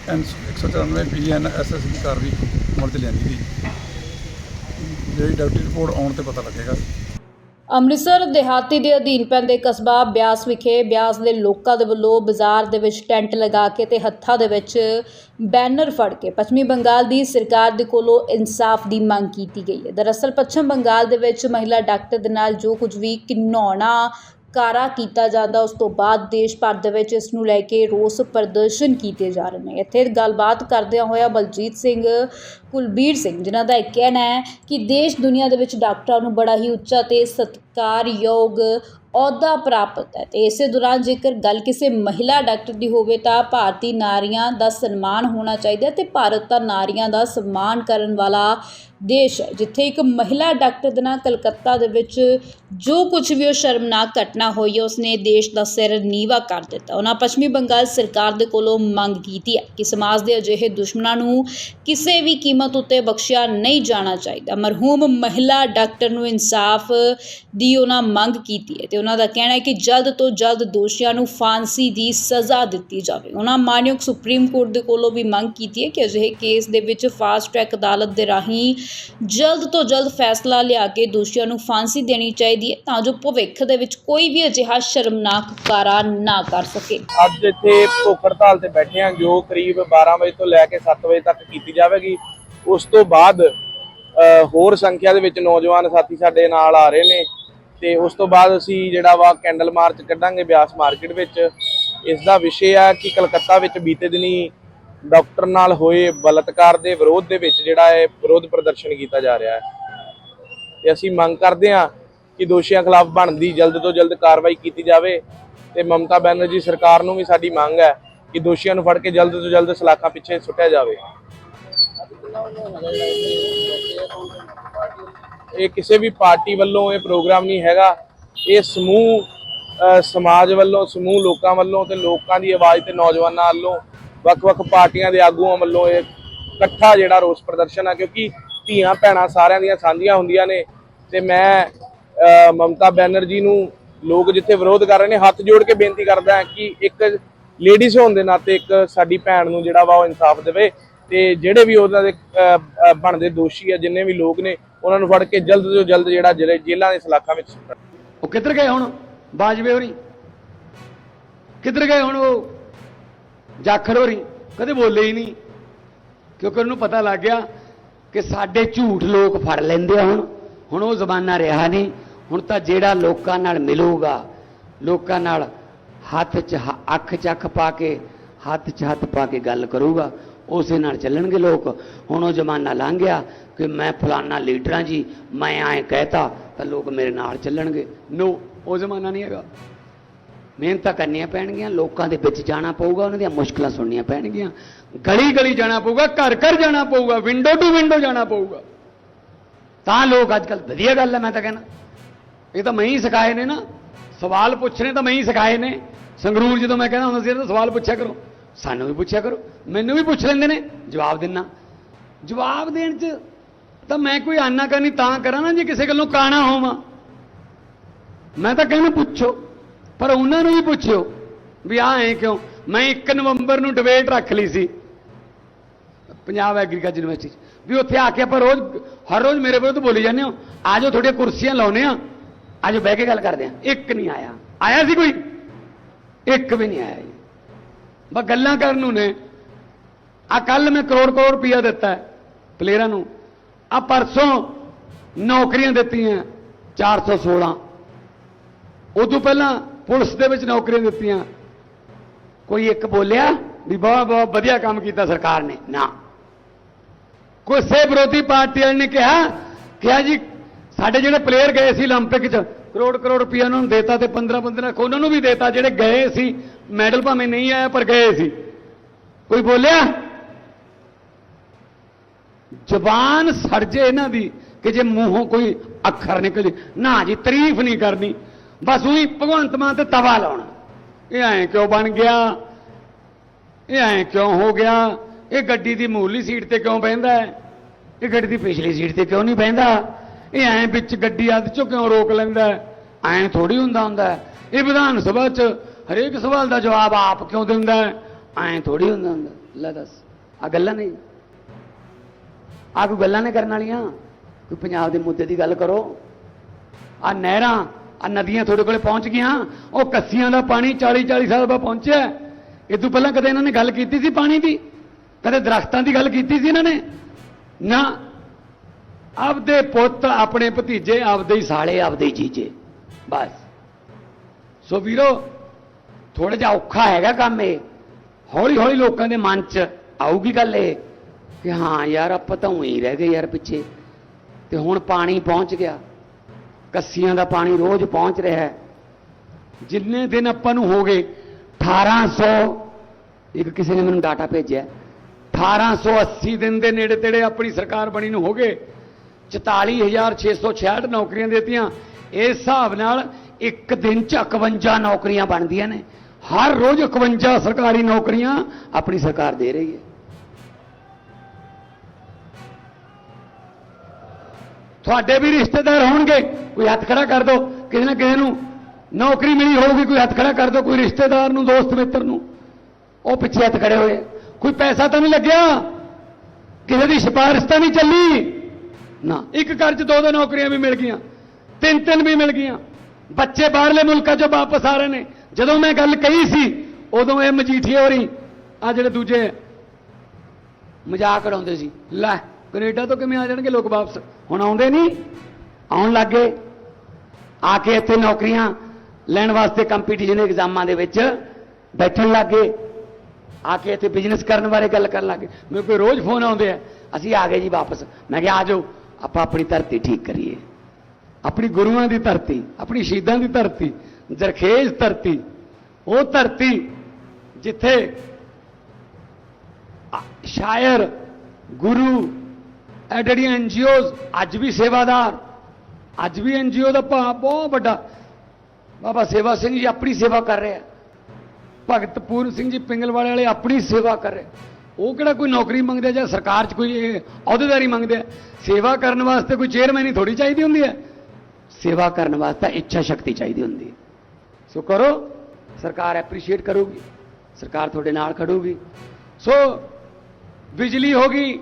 ਐਨ 194 ਬੀਐਨ ਐਸਐਸ ਦੀ ਕਾਰਵਾਈ ਮੁੜ ਤੇ ਲਿਆਂਦੀ ਗਈ। ਜਿਹੜੀ ਡਾਕਟਰੀ ਰਿਪੋਰਟ ਆਉਣ ਤੇ ਪਤਾ ਲੱਗੇਗਾ। ਅੰਮ੍ਰਿਤਸਰ ਦਿਹਾਤੀ ਦੇ ਅਧੀਨ ਪੈਂਦੇ ਕਸਬਾ ਬਿਆਸ ਵਿਖੇ ਬਿਆਸ ਦੇ ਲੋਕਾਂ ਦੇ ਵੱਲੋਂ ਬਾਜ਼ਾਰ ਦੇ ਵਿੱਚ ਟੈਂਟ ਲਗਾ ਕੇ ਤੇ ਹੱਥਾਂ ਦੇ ਵਿੱਚ ਬੈਨਰ ਫੜ ਕੇ ਪੱਛਮੀ ਬੰਗਾਲ ਦੀ ਸਰਕਾਰ ਦੇ ਕੋਲੋਂ ਇਨਸਾਫ ਦੀ ਮੰਗ ਕੀਤੀ ਗਈ ਹੈ। ਦਰਅਸਲ ਪੱਛਮ ਬੰਗਾਲ ਦੇ ਵਿੱਚ ਮਹਿਲਾ ਡਾਕਟਰ ਦੇ ਨਾਲ ਜੋ ਕੁਝ ਵੀ ਘਿਨੌਣਾ ਕਾਰਾ ਕੀਤਾ ਜਾਂਦਾ। ਉਸ ਤੋਂ ਬਾਅਦ ਦੇਸ਼ ਭਰ ਦੇ ਵਿੱਚ ਇਸ ਨੂੰ ਲੈ ਕੇ ਰੋਸ ਪ੍ਰਦਰਸ਼ਨ ਕੀਤੇ ਜਾ ਰਹੇ ਨੇ। ਇੱਥੇ ਗੱਲਬਾਤ ਕਰਦਿਆਂ ਹੋਇਆ ਬਲਜੀਤ ਸਿੰਘ, ਕੁਲਬੀਰ ਸਿੰਘ, ਜਿਨ੍ਹਾਂ ਦਾ ਇਹ ਕਹਿਣਾ ਹੈ ਕਿ ਦੇਸ਼ ਦੁਨੀਆ ਦੇ ਵਿੱਚ ਡਾਕਟਰਾਂ ਨੂੰ ਬੜਾ ਹੀ ਉੱਚਾ ਤੇ ਸਤਿਕਾਰਯੋਗ ਅਹੁਦਾ ਪ੍ਰਾਪਤ ਹੈ। ਤੇ ਇਸੇ ਦੌਰਾਨ ਜੇਕਰ ਗੱਲ ਕਿਸੇ ਮਹਿਲਾ ਡਾਕਟਰ ਦੀ ਹੋਵੇ ਤਾਂ ਭਾਰਤੀ ਨਾਰੀਆਂ ਦਾ ਸਨਮਾਨ ਹੋਣਾ ਚਾਹੀਦਾ ਹੈ ਤੇ ਭਾਰਤ ਤਾਂ ਨਾਰੀਆਂ ਦਾ ਸਨਮਾਨ ਕਰਨ ਵਾਲਾ ਦੇਸ਼ ਹੈ ਜਿੱਥੇ ਇੱਕ ਮਹਿਲਾ ਡਾਕਟਰ ਦੇ ਨਾਲ ਕਲਕੱਤਾ ਦੇ ਵਿੱਚ ਜੋ ਕੁਝ ਵੀ ਉਹ ਸ਼ਰਮਨਾਕ ਘਟਨਾ ਹੋਈ ਹੈ, ਉਸਨੇ ਦੇਸ਼ ਦਾ ਸਿਰ ਨੀਵਾ ਕਰ ਦਿੱਤਾ। ਉਹਨਾਂ ਪੱਛਮੀ ਬੰਗਾਲ ਸਰਕਾਰ ਦੇ ਕੋਲੋਂ ਮੰਗ ਕੀਤੀ ਹੈ ਕਿ ਸਮਾਜ ਦੇ ਅਜਿਹੇ ਦੁਸ਼ਮਣਾਂ ਨੂੰ ਕਿਸੇ ਵੀ ਕੀਮਤ ਉੱਤੇ ਬਖਸ਼ਿਆ ਨਹੀਂ ਜਾਣਾ ਚਾਹੀਦਾ। ਮਰਹੂਮ ਮਹਿਲਾ ਡਾਕਟਰ ਨੂੰ ਇਨਸਾਫ ਦੀ ਉਹਨਾਂ ਮੰਗ ਕੀਤੀ ਹੈ ਤੇ ਉਹਨਾਂ ਦਾ ਕਹਿਣਾ ਹੈ ਕਿ ਜਲਦ ਤੋਂ ਜਲਦ ਦੋਸ਼ੀਆਂ ਨੂੰ ਫਾਂਸੀ ਦੀ ਸਜ਼ਾ ਦਿੱਤੀ ਜਾਵੇ। ਉਹਨਾਂ ਮਾਨਯੋਗ ਸੁਪਰੀਮ ਕੋਰਟ ਦੇ ਕੋਲੋਂ ਵੀ ਮੰਗ ਕੀਤੀ ਹੈ ਕਿ ਅਜਿਹੇ ਕੇਸ ਦੇ ਵਿੱਚ ਫਾਸਟ ਟਰੈਕ ਅਦਾਲਤ ਦੇ ਰਾਹੀਂ ਜਲਦ ਤੋਂ ਜਲਦ ਫੈਸਲਾ ਲਿਆ ਕੇ ਦੋਸ਼ੀਆਂ ਨੂੰ ਫਾਂਸੀ ਦੇਣੀ ਚਾਹੀਦੀ ਹੈ ਤਾਂ ਜੋ ਭਵਿੱਖ ਦੇ ਵਿੱਚ ਕੋਈ ਵੀ ਅਜਿਹਾ ਸ਼ਰਮਨਾਕ ਕਾਰਾ ਨਾ ਕਰ ਸਕੇ। ਅੱਜ ਇੱਥੇ ਭੁੱਖ ਹੜਤਾਲ ਤੇ ਬੈਠੇ ਹਾਂ ਜੋ ਕਰੀਬ 12 ਵਜੇ ਤੋਂ ਲੈ ਕੇ 7 ਵਜੇ ਤੱਕ ਕੀਤੀ ਜਾਵੇਗੀ। ਉਸ ਤੋਂ ਬਾਅਦ ਅ, ਹੋਰ ਸੰਖਿਆ ਦੇ ਵਿੱਚ ਨੌਜਵਾਨ ਸਾਥੀ ਸਾਡੇ ਨਾਲ ਆ ਰਹੇ ਨੇ ਤੇ ਉਸ ਤੋਂ ਬਾਅਦ ਅਸੀਂ ਜਿਹੜਾ ਵਾ ਕੈਂਡਲ ਮਾਰਚ ਕੱਢਾਂਗੇ ਬਿਆਸ ਮਾਰਕੀਟ ਵਿੱਚ। ਇਸ ਦਾ ਵਿਸ਼ੇ ਆ ਕਿ ਕਲਕੱਤਾ ਵਿੱਚ ਬੀਤੇ ਦਿਨੀ ਡਾਕਟਰ ਨਾਲ ਹੋਏ ਬਲਾਤਕਾਰ ਦੇ ਵਿਰੋਧ ਦੇ ਵਿੱਚ ਜਿਹੜਾ ਹੈ ਵਿਰੋਧ ਪ੍ਰਦਰਸ਼ਨ ਕੀਤਾ ਜਾ ਰਿਹਾ ਹੈ। ਤੇ ਅਸੀਂ ਮੰਗ ਕਰਦੇ ਹਾਂ ਕਿ ਦੋਸ਼ੀਆਂ ਖਿਲਾਫ ਬਣਦੀ ਜਲਦ ਤੋਂ ਜਲਦ ਕਾਰਵਾਈ ਕੀਤੀ ਜਾਵੇ ਤੇ ਮਮਤਾ ਬੈਨਰਜੀ ਸਰਕਾਰ ਨੂੰ ਵੀ ਸਾਡੀ ਮੰਗ ਹੈ ਕਿ ਦੋਸ਼ੀਆਂ ਨੂੰ ਫੜ ਕੇ ਜਲਦ ਤੋਂ ਜਲਦ ਸਲਾਖਾਂ ਪਿੱਛੇ ਸੁੱਟਿਆ ਜਾਵੇ। ਇਹ ਕਿਸੇ ਵੀ ਪਾਰਟੀ ਵੱਲੋਂ ਇਹ ਪ੍ਰੋਗਰਾਮ ਨਹੀਂ ਹੈਗਾ। ਇਹ ਸਮੂਹ ਸਮਾਜ ਵੱਲੋਂ, ਸਮੂਹ ਲੋਕਾਂ ਵੱਲੋਂ ਤੇ ਲੋਕਾਂ ਦੀ ਆਵਾਜ਼ ਤੇ ਨੌਜਵਾਨਾਂ ਵੱਲੋਂ ਵੱਖ-ਵੱਖ ਪਾਰਟੀਆਂ ਦੇ ਆਗੂਆਂ ਵੱਲੋਂ ਇਹ ਇਕੱਠਾ ਜਿਹੜਾ ਰੋਸ ਪ੍ਰਦਰਸ਼ਨ ਆ, ਕਿਉਂਕਿ ਧੀਆਂ ਭੈਣਾਂ ਸਾਰਿਆਂ ਦੀਆਂ ਸਾਂਝੀਆਂ ਹੁੰਦੀਆਂ ਨੇ ਤੇ ਮੈਂ ਮਮਤਾ ਬੈਨਰਜੀ ਨੂੰ ਲੋਕ ਜਿੱਥੇ ਵਿਰੋਧ ਕਰ ਰਹੇ ਨੇ, ਹੱਥ ਜੋੜ ਕੇ ਬੇਨਤੀ ਕਰਦਾ ਕਿ ਇੱਕ ਲੇਡੀਜ਼ ਹੋਣ ਦੇ ਨਾਤੇ ਇੱਕ ਸਾਡੀ ਭੈਣ ਨੂੰ ਜਿਹੜਾ ਵਾ ਉਹ ਇਨਸਾਫ ਦੇਵੇ ਤੇ ਜਿਹੜੇ ਵੀ ਉਹਨਾਂ ਦੇ ਬਣਦੇ ਦੋਸ਼ੀ ਆ, ਜਿੰਨੇ ਵੀ ਲੋਕ ਨੇ, ਉਹਨਾਂ ਨੂੰ ਫੜ ਕੇ ਜਲਦ ਤੋਂ ਜਲਦ ਜਿਹੜਾ ਜਿਹੜੇ ਜੇਲ੍ਹਾਂ ਦੇ ਸਲਾਖਾਂ ਵਿੱਚ ਸੁੱਟਣ ਉਹ ਕਿੱਧਰ ਗਏ ਹੁਣ? ਬਾਜਵੇ ਹੋਰੀ। ਕਿੱਧਰ ਗਏ ਹੁਣ ਉਹ? ਜਾਖੜ ਹੋਰੀ, ਕਦੇ ਬੋਲੇ ਹੀ ਨਹੀਂ। ਕਿਉਂਕਿ ਉਹਨੂੰ ਪਤਾ ਲੱਗ ਗਿਆ ਕਿ ਸਾਡੇ ਝੂਠ ਲੋਕ ਫੜ ਲੈਂਦੇ ਆ ਹੁਣ। ਹੁਣ ਉਹ ਜ਼ਮਾਨਾ ਰਿਹਾ ਨਹੀਂ। ਹੁਣ ਤਾਂ ਜਿਹੜਾ ਲੋਕਾਂ ਨਾਲ ਮਿਲੂਗਾ, ਲੋਕਾਂ ਨਾਲ ਹੱਥ 'ਚ ਅੱਖ 'ਚ ਅੱਖ ਪਾ ਕੇ, ਹੱਥ 'ਚ ਹੱਥ ਪਾ ਕੇ ਗੱਲ ਕਰੂਗਾ, ਉਸੇ ਨਾਲ ਚੱਲਣਗੇ ਲੋਕ। ਹੁਣ ਉਹ ਜ਼ਮਾਨਾ ਲੰਘ ਗਿਆ ਕਿ ਮੈਂ ਫਲਾਨਾ ਲੀਡਰਾਂ ਜੀ, ਮੈਂ ਐਂ ਕਹਿਤਾ ਤਾਂ ਲੋਕ ਮੇਰੇ ਨਾਲ ਚੱਲਣਗੇ। ਨੋ ਉਹ ਜ਼ਮਾਨਾ ਨਹੀਂ ਹੈਗਾ। ਮਿਹਨਤਾਂ ਕਰਨੀਆਂ ਪੈਣਗੀਆਂ, ਲੋਕਾਂ ਦੇ ਵਿੱਚ ਜਾਣਾ ਪਊਗਾ, ਉਹਨਾਂ ਦੀਆਂ ਮੁਸ਼ਕਲਾਂ ਸੁਣਨੀਆਂ ਪੈਣਗੀਆਂ। ਗਲੀ ਗਲੀ ਜਾਣਾ ਪਊਗਾ ਘਰ ਘਰ ਜਾਣਾ ਪਊਗਾ ਵਿੰਡੋ ਟੂ ਵਿੰਡੋ ਜਾਣਾ ਪਊਗਾ। ਤਾਂ ਲੋਕ ਅੱਜ ਕੱਲ ਵਧੀਆ ਗੱਲ ਹੈ, ਮੈਂ ਤਾਂ ਕਹਿੰਦਾ। ਇਹ ਤਾਂ ਮੈਂ ਹੀ ਸਿਖਾਏ ਨੇ ਨਾ। ਸਵਾਲ ਪੁੱਛਣੇ ਤਾਂ ਮੈਂ ਹੀ ਸਿਖਾਏ ਨੇ। ਸੰਗਰੂਰ ਜਦੋਂ ਮੈਂ ਕਹਿੰਦਾ ਹੁੰਦਾ ਸੀ ਤਾਂ ਸਵਾਲ ਪੁੱਛਿਆ ਕਰੋ। ਸਾਨੂੰ ਵੀ ਪੁੱਛਿਆ ਕਰੋ। ਮੈਨੂੰ ਵੀ ਪੁੱਛ ਲੈਂਦੇ ਨੇ। ਜਵਾਬ ਦਿੰਨਾ। ਜਵਾਬ ਦੇਣ 'ਚ ਤਾਂ ਮੈਂ ਕੋਈ ਆਨਾ ਕਰਨੀ ਤਾਂ ਕਰਾਂ ਨਾ ਜੇ ਕਿਸੇ ਗੱਲੋਂ ਕਾਣਾ ਹੋਵਾਂ। ਮੈਂ ਤਾਂ ਕਹਿੰਦਾ ਪੁੱਛੋ। ਪਰ ਉਹਨਾਂ ਨੂੰ ਵੀ ਪੁੱਛਿਓ ਵੀ ਆ ਐ ਕਿਉਂ? ਮੈਂ 1 ਨਵੰਬਰ ਨੂੰ ਡਿਬੇਟ ਰੱਖ ਲਈ ਸੀ ਪੰਜਾਬ ਐਗਰੀਕਲਚਰ ਯੂਨੀਵਰਸਿਟੀ 'ਚ, ਵੀ ਉੱਥੇ ਆ ਕੇ ਆਪਾਂ ਰੋਜ਼, ਹਰ ਰੋਜ਼ ਮੇਰੇ ਵਿਰੁੱਧ ਬੋਲੀ ਜਾਂਦੇ ਹੋ। ਆਜੋ ਤੁਹਾਡੀਆਂ ਕੁਰਸੀਆਂ ਲਾਉਨੇ ਆ ਆਜੋ ਬਹਿ ਕੇ ਗੱਲ ਕਰਦੇ ਆ ਇੱਕ ਨਹੀਂ ਆਇਆ। ਆਇਆ ਸੀ ਕੋਈ? ਇੱਕ ਵੀ ਨਹੀਂ ਆਇਆ ਜੀ। ਬਸ ਗੱਲਾਂ ਕਰਨ ਨੂੰ ਨੇ। ਆ ਕੱਲ ਮੈਂ ਕਰੋੜ ਕਰੋੜ ਰੁਪਇਆ ਦਿੱਤਾ ਪਲੇਅਰਾਂ ਨੂੰ। ਆ ਪਰਸੋਂ ਨੌਕਰੀਆਂ ਦਿੱਤੀਆਂ 416 ਉਦੋਂ ਪਹਿਲਾਂ ਪੁਲਿਸ ਦੇ ਵਿੱਚ ਨੌਕਰੀਆਂ ਦਿੱਤੀਆਂ ਕੋਈ ਇੱਕ ਬੋਲਿਆ ਵੀ ਬਹੁਤ ਬਹੁਤ ਵਧੀਆ ਕੰਮ ਕੀਤਾ ਸਰਕਾਰ ਨੇ ਨਾ ਕਿਸੇ ਵਿਰੋਧੀ ਪਾਰਟੀ ਵਾਲੇ ਨੇ ਕਿਹਾ ਕਿਹਾ ਜੀ ਸਾਡੇ ਜਿਹੜੇ ਪਲੇਅਰ ਗਏ ਸੀ 올림픽 'ਚ ਕਰੋੜ ਕਰੋੜ ਰੁਪਏ ਉਹਨਾਂ ਨੂੰ ਦੇਤਾ ਤੇ 15 15 ਉਹਨਾਂ ਨੂੰ ਵੀ ਦੇਤਾ ਜਿਹੜੇ ਗਏ ਸੀ ਮੈਡਲ ਭਾਵੇਂ ਨਹੀਂ ਆਇਆ ਪਰ ਗਏ ਸੀ ਕੋਈ ਬੋਲਿਆ ਜ਼ਬਾਨ ਸਰਜੇ ਇਹਨਾਂ ਦੀ ਕਿ ਜੇ ਮੂੰਹੋਂ ਕੋਈ ਅੱਖਰ ਨਿਕਲੇ ਨਾ ਜੀ ਤਾਰੀਫ ਨਹੀਂ ਕਰਨੀ ਬਸ ਉਹੀ ਭਗਵੰਤ ਮਾਨ ਤੇ ਤਵਾ ਲਾਉਣਾ। ਇਹ ਐਂ ਕਿਉਂ ਬਣ ਗਿਆ? ਇਹ ਐਂ ਕਿਉਂ ਹੋ ਗਿਆ? ਇਹ ਗੱਡੀ ਦੀ ਮੂਲੀ ਸੀਟ ਤੇ ਕਿਉਂ ਬਹਿੰਦਾ ਇਹ ਗੱਡੀ ਦੀ ਪਿਛਲੀ ਸੀਟ ਤੇ ਕਿਉਂ ਨਹੀਂ ਬਹਿੰਦਾ? ਇਹ ਐਂ ਵਿੱਚ ਗੱਡੀ ਅੱਧ ਚੋਂ ਕਿਉਂ ਰੋਕ ਲੈਂਦਾ ਐਂ ਥੋੜੀ ਹੁੰਦਾ ਹੁੰਦਾ ਇਹ ਵਿਧਾਨ ਸਭਾ 'ਚ ਹਰੇਕ ਸਵਾਲ ਦਾ ਜਵਾਬ ਆਪ ਕਿਉਂ ਦਿੰਦਾ ਐਂ ਥੋੜੀ ਹੁੰਦਾ ਹੁੰਦਾ ਲੈ ਦੱਸ ਆ ਗੱਲਾਂ ਨਹੀਂ ਆ ਕੋਈ ਗੱਲਾਂ ਨੇ ਕਰਨ ਵਾਲੀਆਂ? ਕੋਈ ਪੰਜਾਬ ਦੇ ਮੁੱਦੇ ਦੀ ਗੱਲ ਕਰੋ? ਆ ਨਹਿਰਾਂ ਆ ਨਦੀਆਂ ਤੁਹਾਡੇ ਕੋਲੇ ਪਹੁੰਚ ਗਈਆਂ। ਉਹ ਕੱਸੀਆਂ ਦਾ ਪਾਣੀ 40 40 ਸਾਲ ਬਾਅਦ ਪਹੁੰਚਿਆ। ਇਹ ਤੋਂ ਪਹਿਲਾਂ ਕਦੇ ਇਹਨਾਂ ਨੇ ਗੱਲ ਕੀਤੀ ਸੀ ਪਾਣੀ ਦੀ? ਕਦੇ ਦਰਖਤਾਂ ਦੀ ਗੱਲ ਕੀਤੀ ਸੀ ਇਹਨਾਂ ਨੇ? ਨਾ। ਆਪਦੇ ਪੁੱਤ, ਆਪਣੇ ਭਤੀਜੇ, ਆਪਦੇ ਹੀ ਸਾਲੇ, ਆਪਦੇ ਹੀ ਜੀਜੇ। ਬਸ। ਸੋ ਵੀਰੋ ਥੋੜਾ ਜਿਹਾ ਔਖਾ ਹੈਗਾ ਕੰਮ ਇਹ। ਹੌਲੀ ਹੌਲੀ ਲੋਕਾਂ ਦੇ ਮਨ 'ਚ ਆਊਗੀ ਗੱਲ ਇਹ ਕਿ ਹਾਂ ਯਾਰ, ਆਪਾਂ ਤਾਂ ਉਹੀ ਰਹਿ ਗਏ ਯਾਰ ਪਿੱਛੇ। ਤੇ ਹੁਣ ਪਾਣੀ ਪਹੁੰਚ ਗਿਆ। ਕੱਸੀਆਂ ਦਾ ਪਾਣੀ ਰੋਜ਼ ਪਹੁੰਚ ਰਿਹਾ ਹੈ। ਜਿੰਨੇ ਦਿਨ ਆਪਾਂ ਨੂੰ ਹੋ ਗਏ 1800 ਇੱਕ ਕਿਸੇ ਨੇ ਮੈਨੂੰ ਡਾਟਾ ਭੇਜਿਆ 1880 ਦਿਨ ਦੇ ਨੇੜੇ ਤੇੜੇ ਆਪਣੀ ਸਰਕਾਰ ਬਣੀ ਨੂੰ ਹੋ ਗਏ 44666 ਨੌਕਰੀਆਂ ਦਿੱਤੀਆਂ। ਇਸ ਹਿਸਾਬ ਨਾਲ ਇੱਕ ਦਿਨ ਚ 51 ਨੌਕਰੀਆਂ ਬਣਦੀਆਂ ਨੇ। ਹਰ ਰੋਜ਼ 51 ਸਰਕਾਰੀ ਨੌਕਰੀਆਂ ਆਪਣੀ ਸਰਕਾਰ ਦੇ ਰਹੀ ਹੈ। ਤੁਹਾਡੇ ਵੀ ਰਿਸ਼ਤੇਦਾਰ ਹੋਣਗੇ। ਕੋਈ ਹੱਥ ਖੜਾ ਕਰ ਦਿਓ ਕਿਸੇ ਨਾ ਕਿਸੇ ਨੂੰ ਨੌਕਰੀ ਮਿਲੀ ਹੋਊਗੀ, ਕੋਈ ਹੱਥ ਖੜਾ ਕਰ ਦਿਓ ਕੋਈ ਰਿਸ਼ਤੇਦਾਰ ਨੂੰ, ਦੋਸਤ ਮਿੱਤਰ ਨੂੰ। ਉਹ ਪਿੱਛੇ ਹੱਥ ਖੜੇ ਹੋਏ। ਕੋਈ ਪੈਸਾ ਤਾਂ ਨਹੀਂ ਲੱਗਿਆ? ਕਿਸੇ ਦੀ ਸਿਫਾਰਿਸ਼ ਤਾਂ ਨਹੀਂ ਚੱਲੀ? ਨਾ। ਇੱਕ ਘਰ 'ਚ ਦੋ ਦੋ ਨੌਕਰੀਆਂ ਵੀ ਮਿਲ ਗਈਆਂ। ਤਿੰਨ ਤਿੰਨ ਵੀ ਮਿਲ ਗਈਆਂ। ਬੱਚੇ ਬਾਹਰਲੇ ਮੁਲਕਾਂ 'ਚੋਂ ਵਾਪਸ ਆ ਰਹੇ ਨੇ। ਜਦੋਂ ਮੈਂ ਗੱਲ ਕਹੀ ਸੀ, ਉਦੋਂ ਇਹ ਮਜੀਠੀਏ ਹੋਰੀ ਆ ਜਿਹੜੇ ਦੂਜੇ ਮਜ਼ਾਕ ਉਡਾਉਂਦੇ ਸੀ। ਲੈ ਕੈਨੇਡਾ ਤੋਂ ਕਿਵੇਂ ਆ ਜਾਣਗੇ ਲੋਕ ਵਾਪਸ? ਹੁਣ ਆਉਂਦੇ ਨਹੀਂ? ਆਉਣ ਲੱਗੇ ਆ ਕੇ ਇੱਥੇ ਨੌਕਰੀਆਂ ਲੈਣ ਵਾਸਤੇ ਕੰਪੀਟੀਸ਼ਨ ਐਗਜ਼ਾਮਾਂ ਦੇ ਵਿੱਚ ਬੈਠਣ ਲੱਗੇ ਆ ਕੇ ਇੱਥੇ ਬਿਜ਼ਨਸ ਕਰਨ ਬਾਰੇ ਗੱਲ ਕਰਨ ਲੱਗੇ ਮੈਨੂੰ ਕੋਈ ਰੋਜ਼ ਫੋਨ ਆਉਂਦੇ ਆ। ਅਸੀਂ ਆ ਗਏ ਜੀ ਵਾਪਸ। ਮੈਂ ਕਿਹਾ, ਆ ਜਾਓ, ਆਪਾਂ ਆਪਣੀ ਧਰਤੀ ਠੀਕ ਕਰੀਏ। ਆਪਣੀ ਗੁਰੂਆਂ ਦੀ ਧਰਤੀ, ਆਪਣੀ ਸ਼ਹੀਦਾਂ ਦੀ ਧਰਤੀ ਜਰਖੇਜ਼ ਧਰਤੀ, ਉਹ ਧਰਤੀ ਜਿੱਥੇ ਸ਼ਾਇਰ ਗੁਰੂ ਇਹ ਜਿਹੜੀਆਂ ਐਨਜੀਓਜ਼ ਅੱਜ ਵੀ ਸੇਵਾਦਾਰ, ਅੱਜ ਵੀ ਐਨਜੀਓ ਦਾ ਭਾ ਬਹੁਤ ਵੱਡਾ। ਬਾਬਾ ਸੇਵਾ ਸਿੰਘ ਜੀ ਆਪਣੀ ਸੇਵਾ ਕਰ ਰਿਹਾ। ਭਗਤ ਪੂਰਨ ਸਿੰਘ ਜੀ ਪਿੰਗਲਵਾੜੇ ਵਾਲੇ ਆਪਣੀ ਸੇਵਾ ਕਰ ਰਹੇ। ਉਹ ਕਿਹੜਾ ਕੋਈ ਨੌਕਰੀ ਮੰਗਦੇ ਜਾਂ ਸਰਕਾਰ 'ਚ ਕੋਈ ਅਹੁਦੇਦਾਰੀ ਮੰਗਦੇ ਆ? ਸੇਵਾ ਕਰਨ ਵਾਸਤੇ ਕੋਈ ਚੇਅਰਮੈਨ ਹੀ ਥੋੜੀ ਚਾਹੀਦੀ ਹੁੰਦੀ ਹੈ। ਸੇਵਾ ਕਰਨ ਵਾਸਤੇ ਇੱਛਾ ਸ਼ਕਤੀ ਚਾਹੀਦੀ ਹੁੰਦੀ ਹੈ। ਸੋ ਕਰੋ, ਸਰਕਾਰ ਐਪਰੀਸ਼ੀਏਟ ਕਰੂਗੀ। ਸਰਕਾਰ ਤੁਹਾਡੇ ਨਾਲ ਖੜੂਗੀ। ਸੋ ਬਿਜਲੀ ਹੋ ਗਈ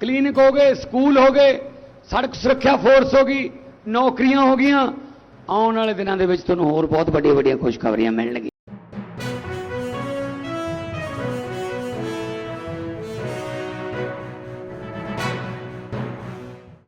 ਕਲੀਨਿਕ ਹੋ ਗਏ, ਸਕੂਲ ਹੋ ਗਏ, ਸੜਕ ਸੁਰੱਖਿਆ ਫੋਰਸ ਹੋ ਗਈ, ਨੌਕਰੀਆਂ ਹੋ ਗਈਆਂ। ਆਉਣ ਵਾਲੇ ਦਿਨਾਂ ਦੇ ਵਿੱਚ ਤੁਹਾਨੂੰ ਹੋਰ ਬਹੁਤ ਵੱਡੀਆਂ ਵੱਡੀਆਂ ਖੁਸ਼ਖਬਰੀਆਂ ਮਿਲਣਗੀਆਂ।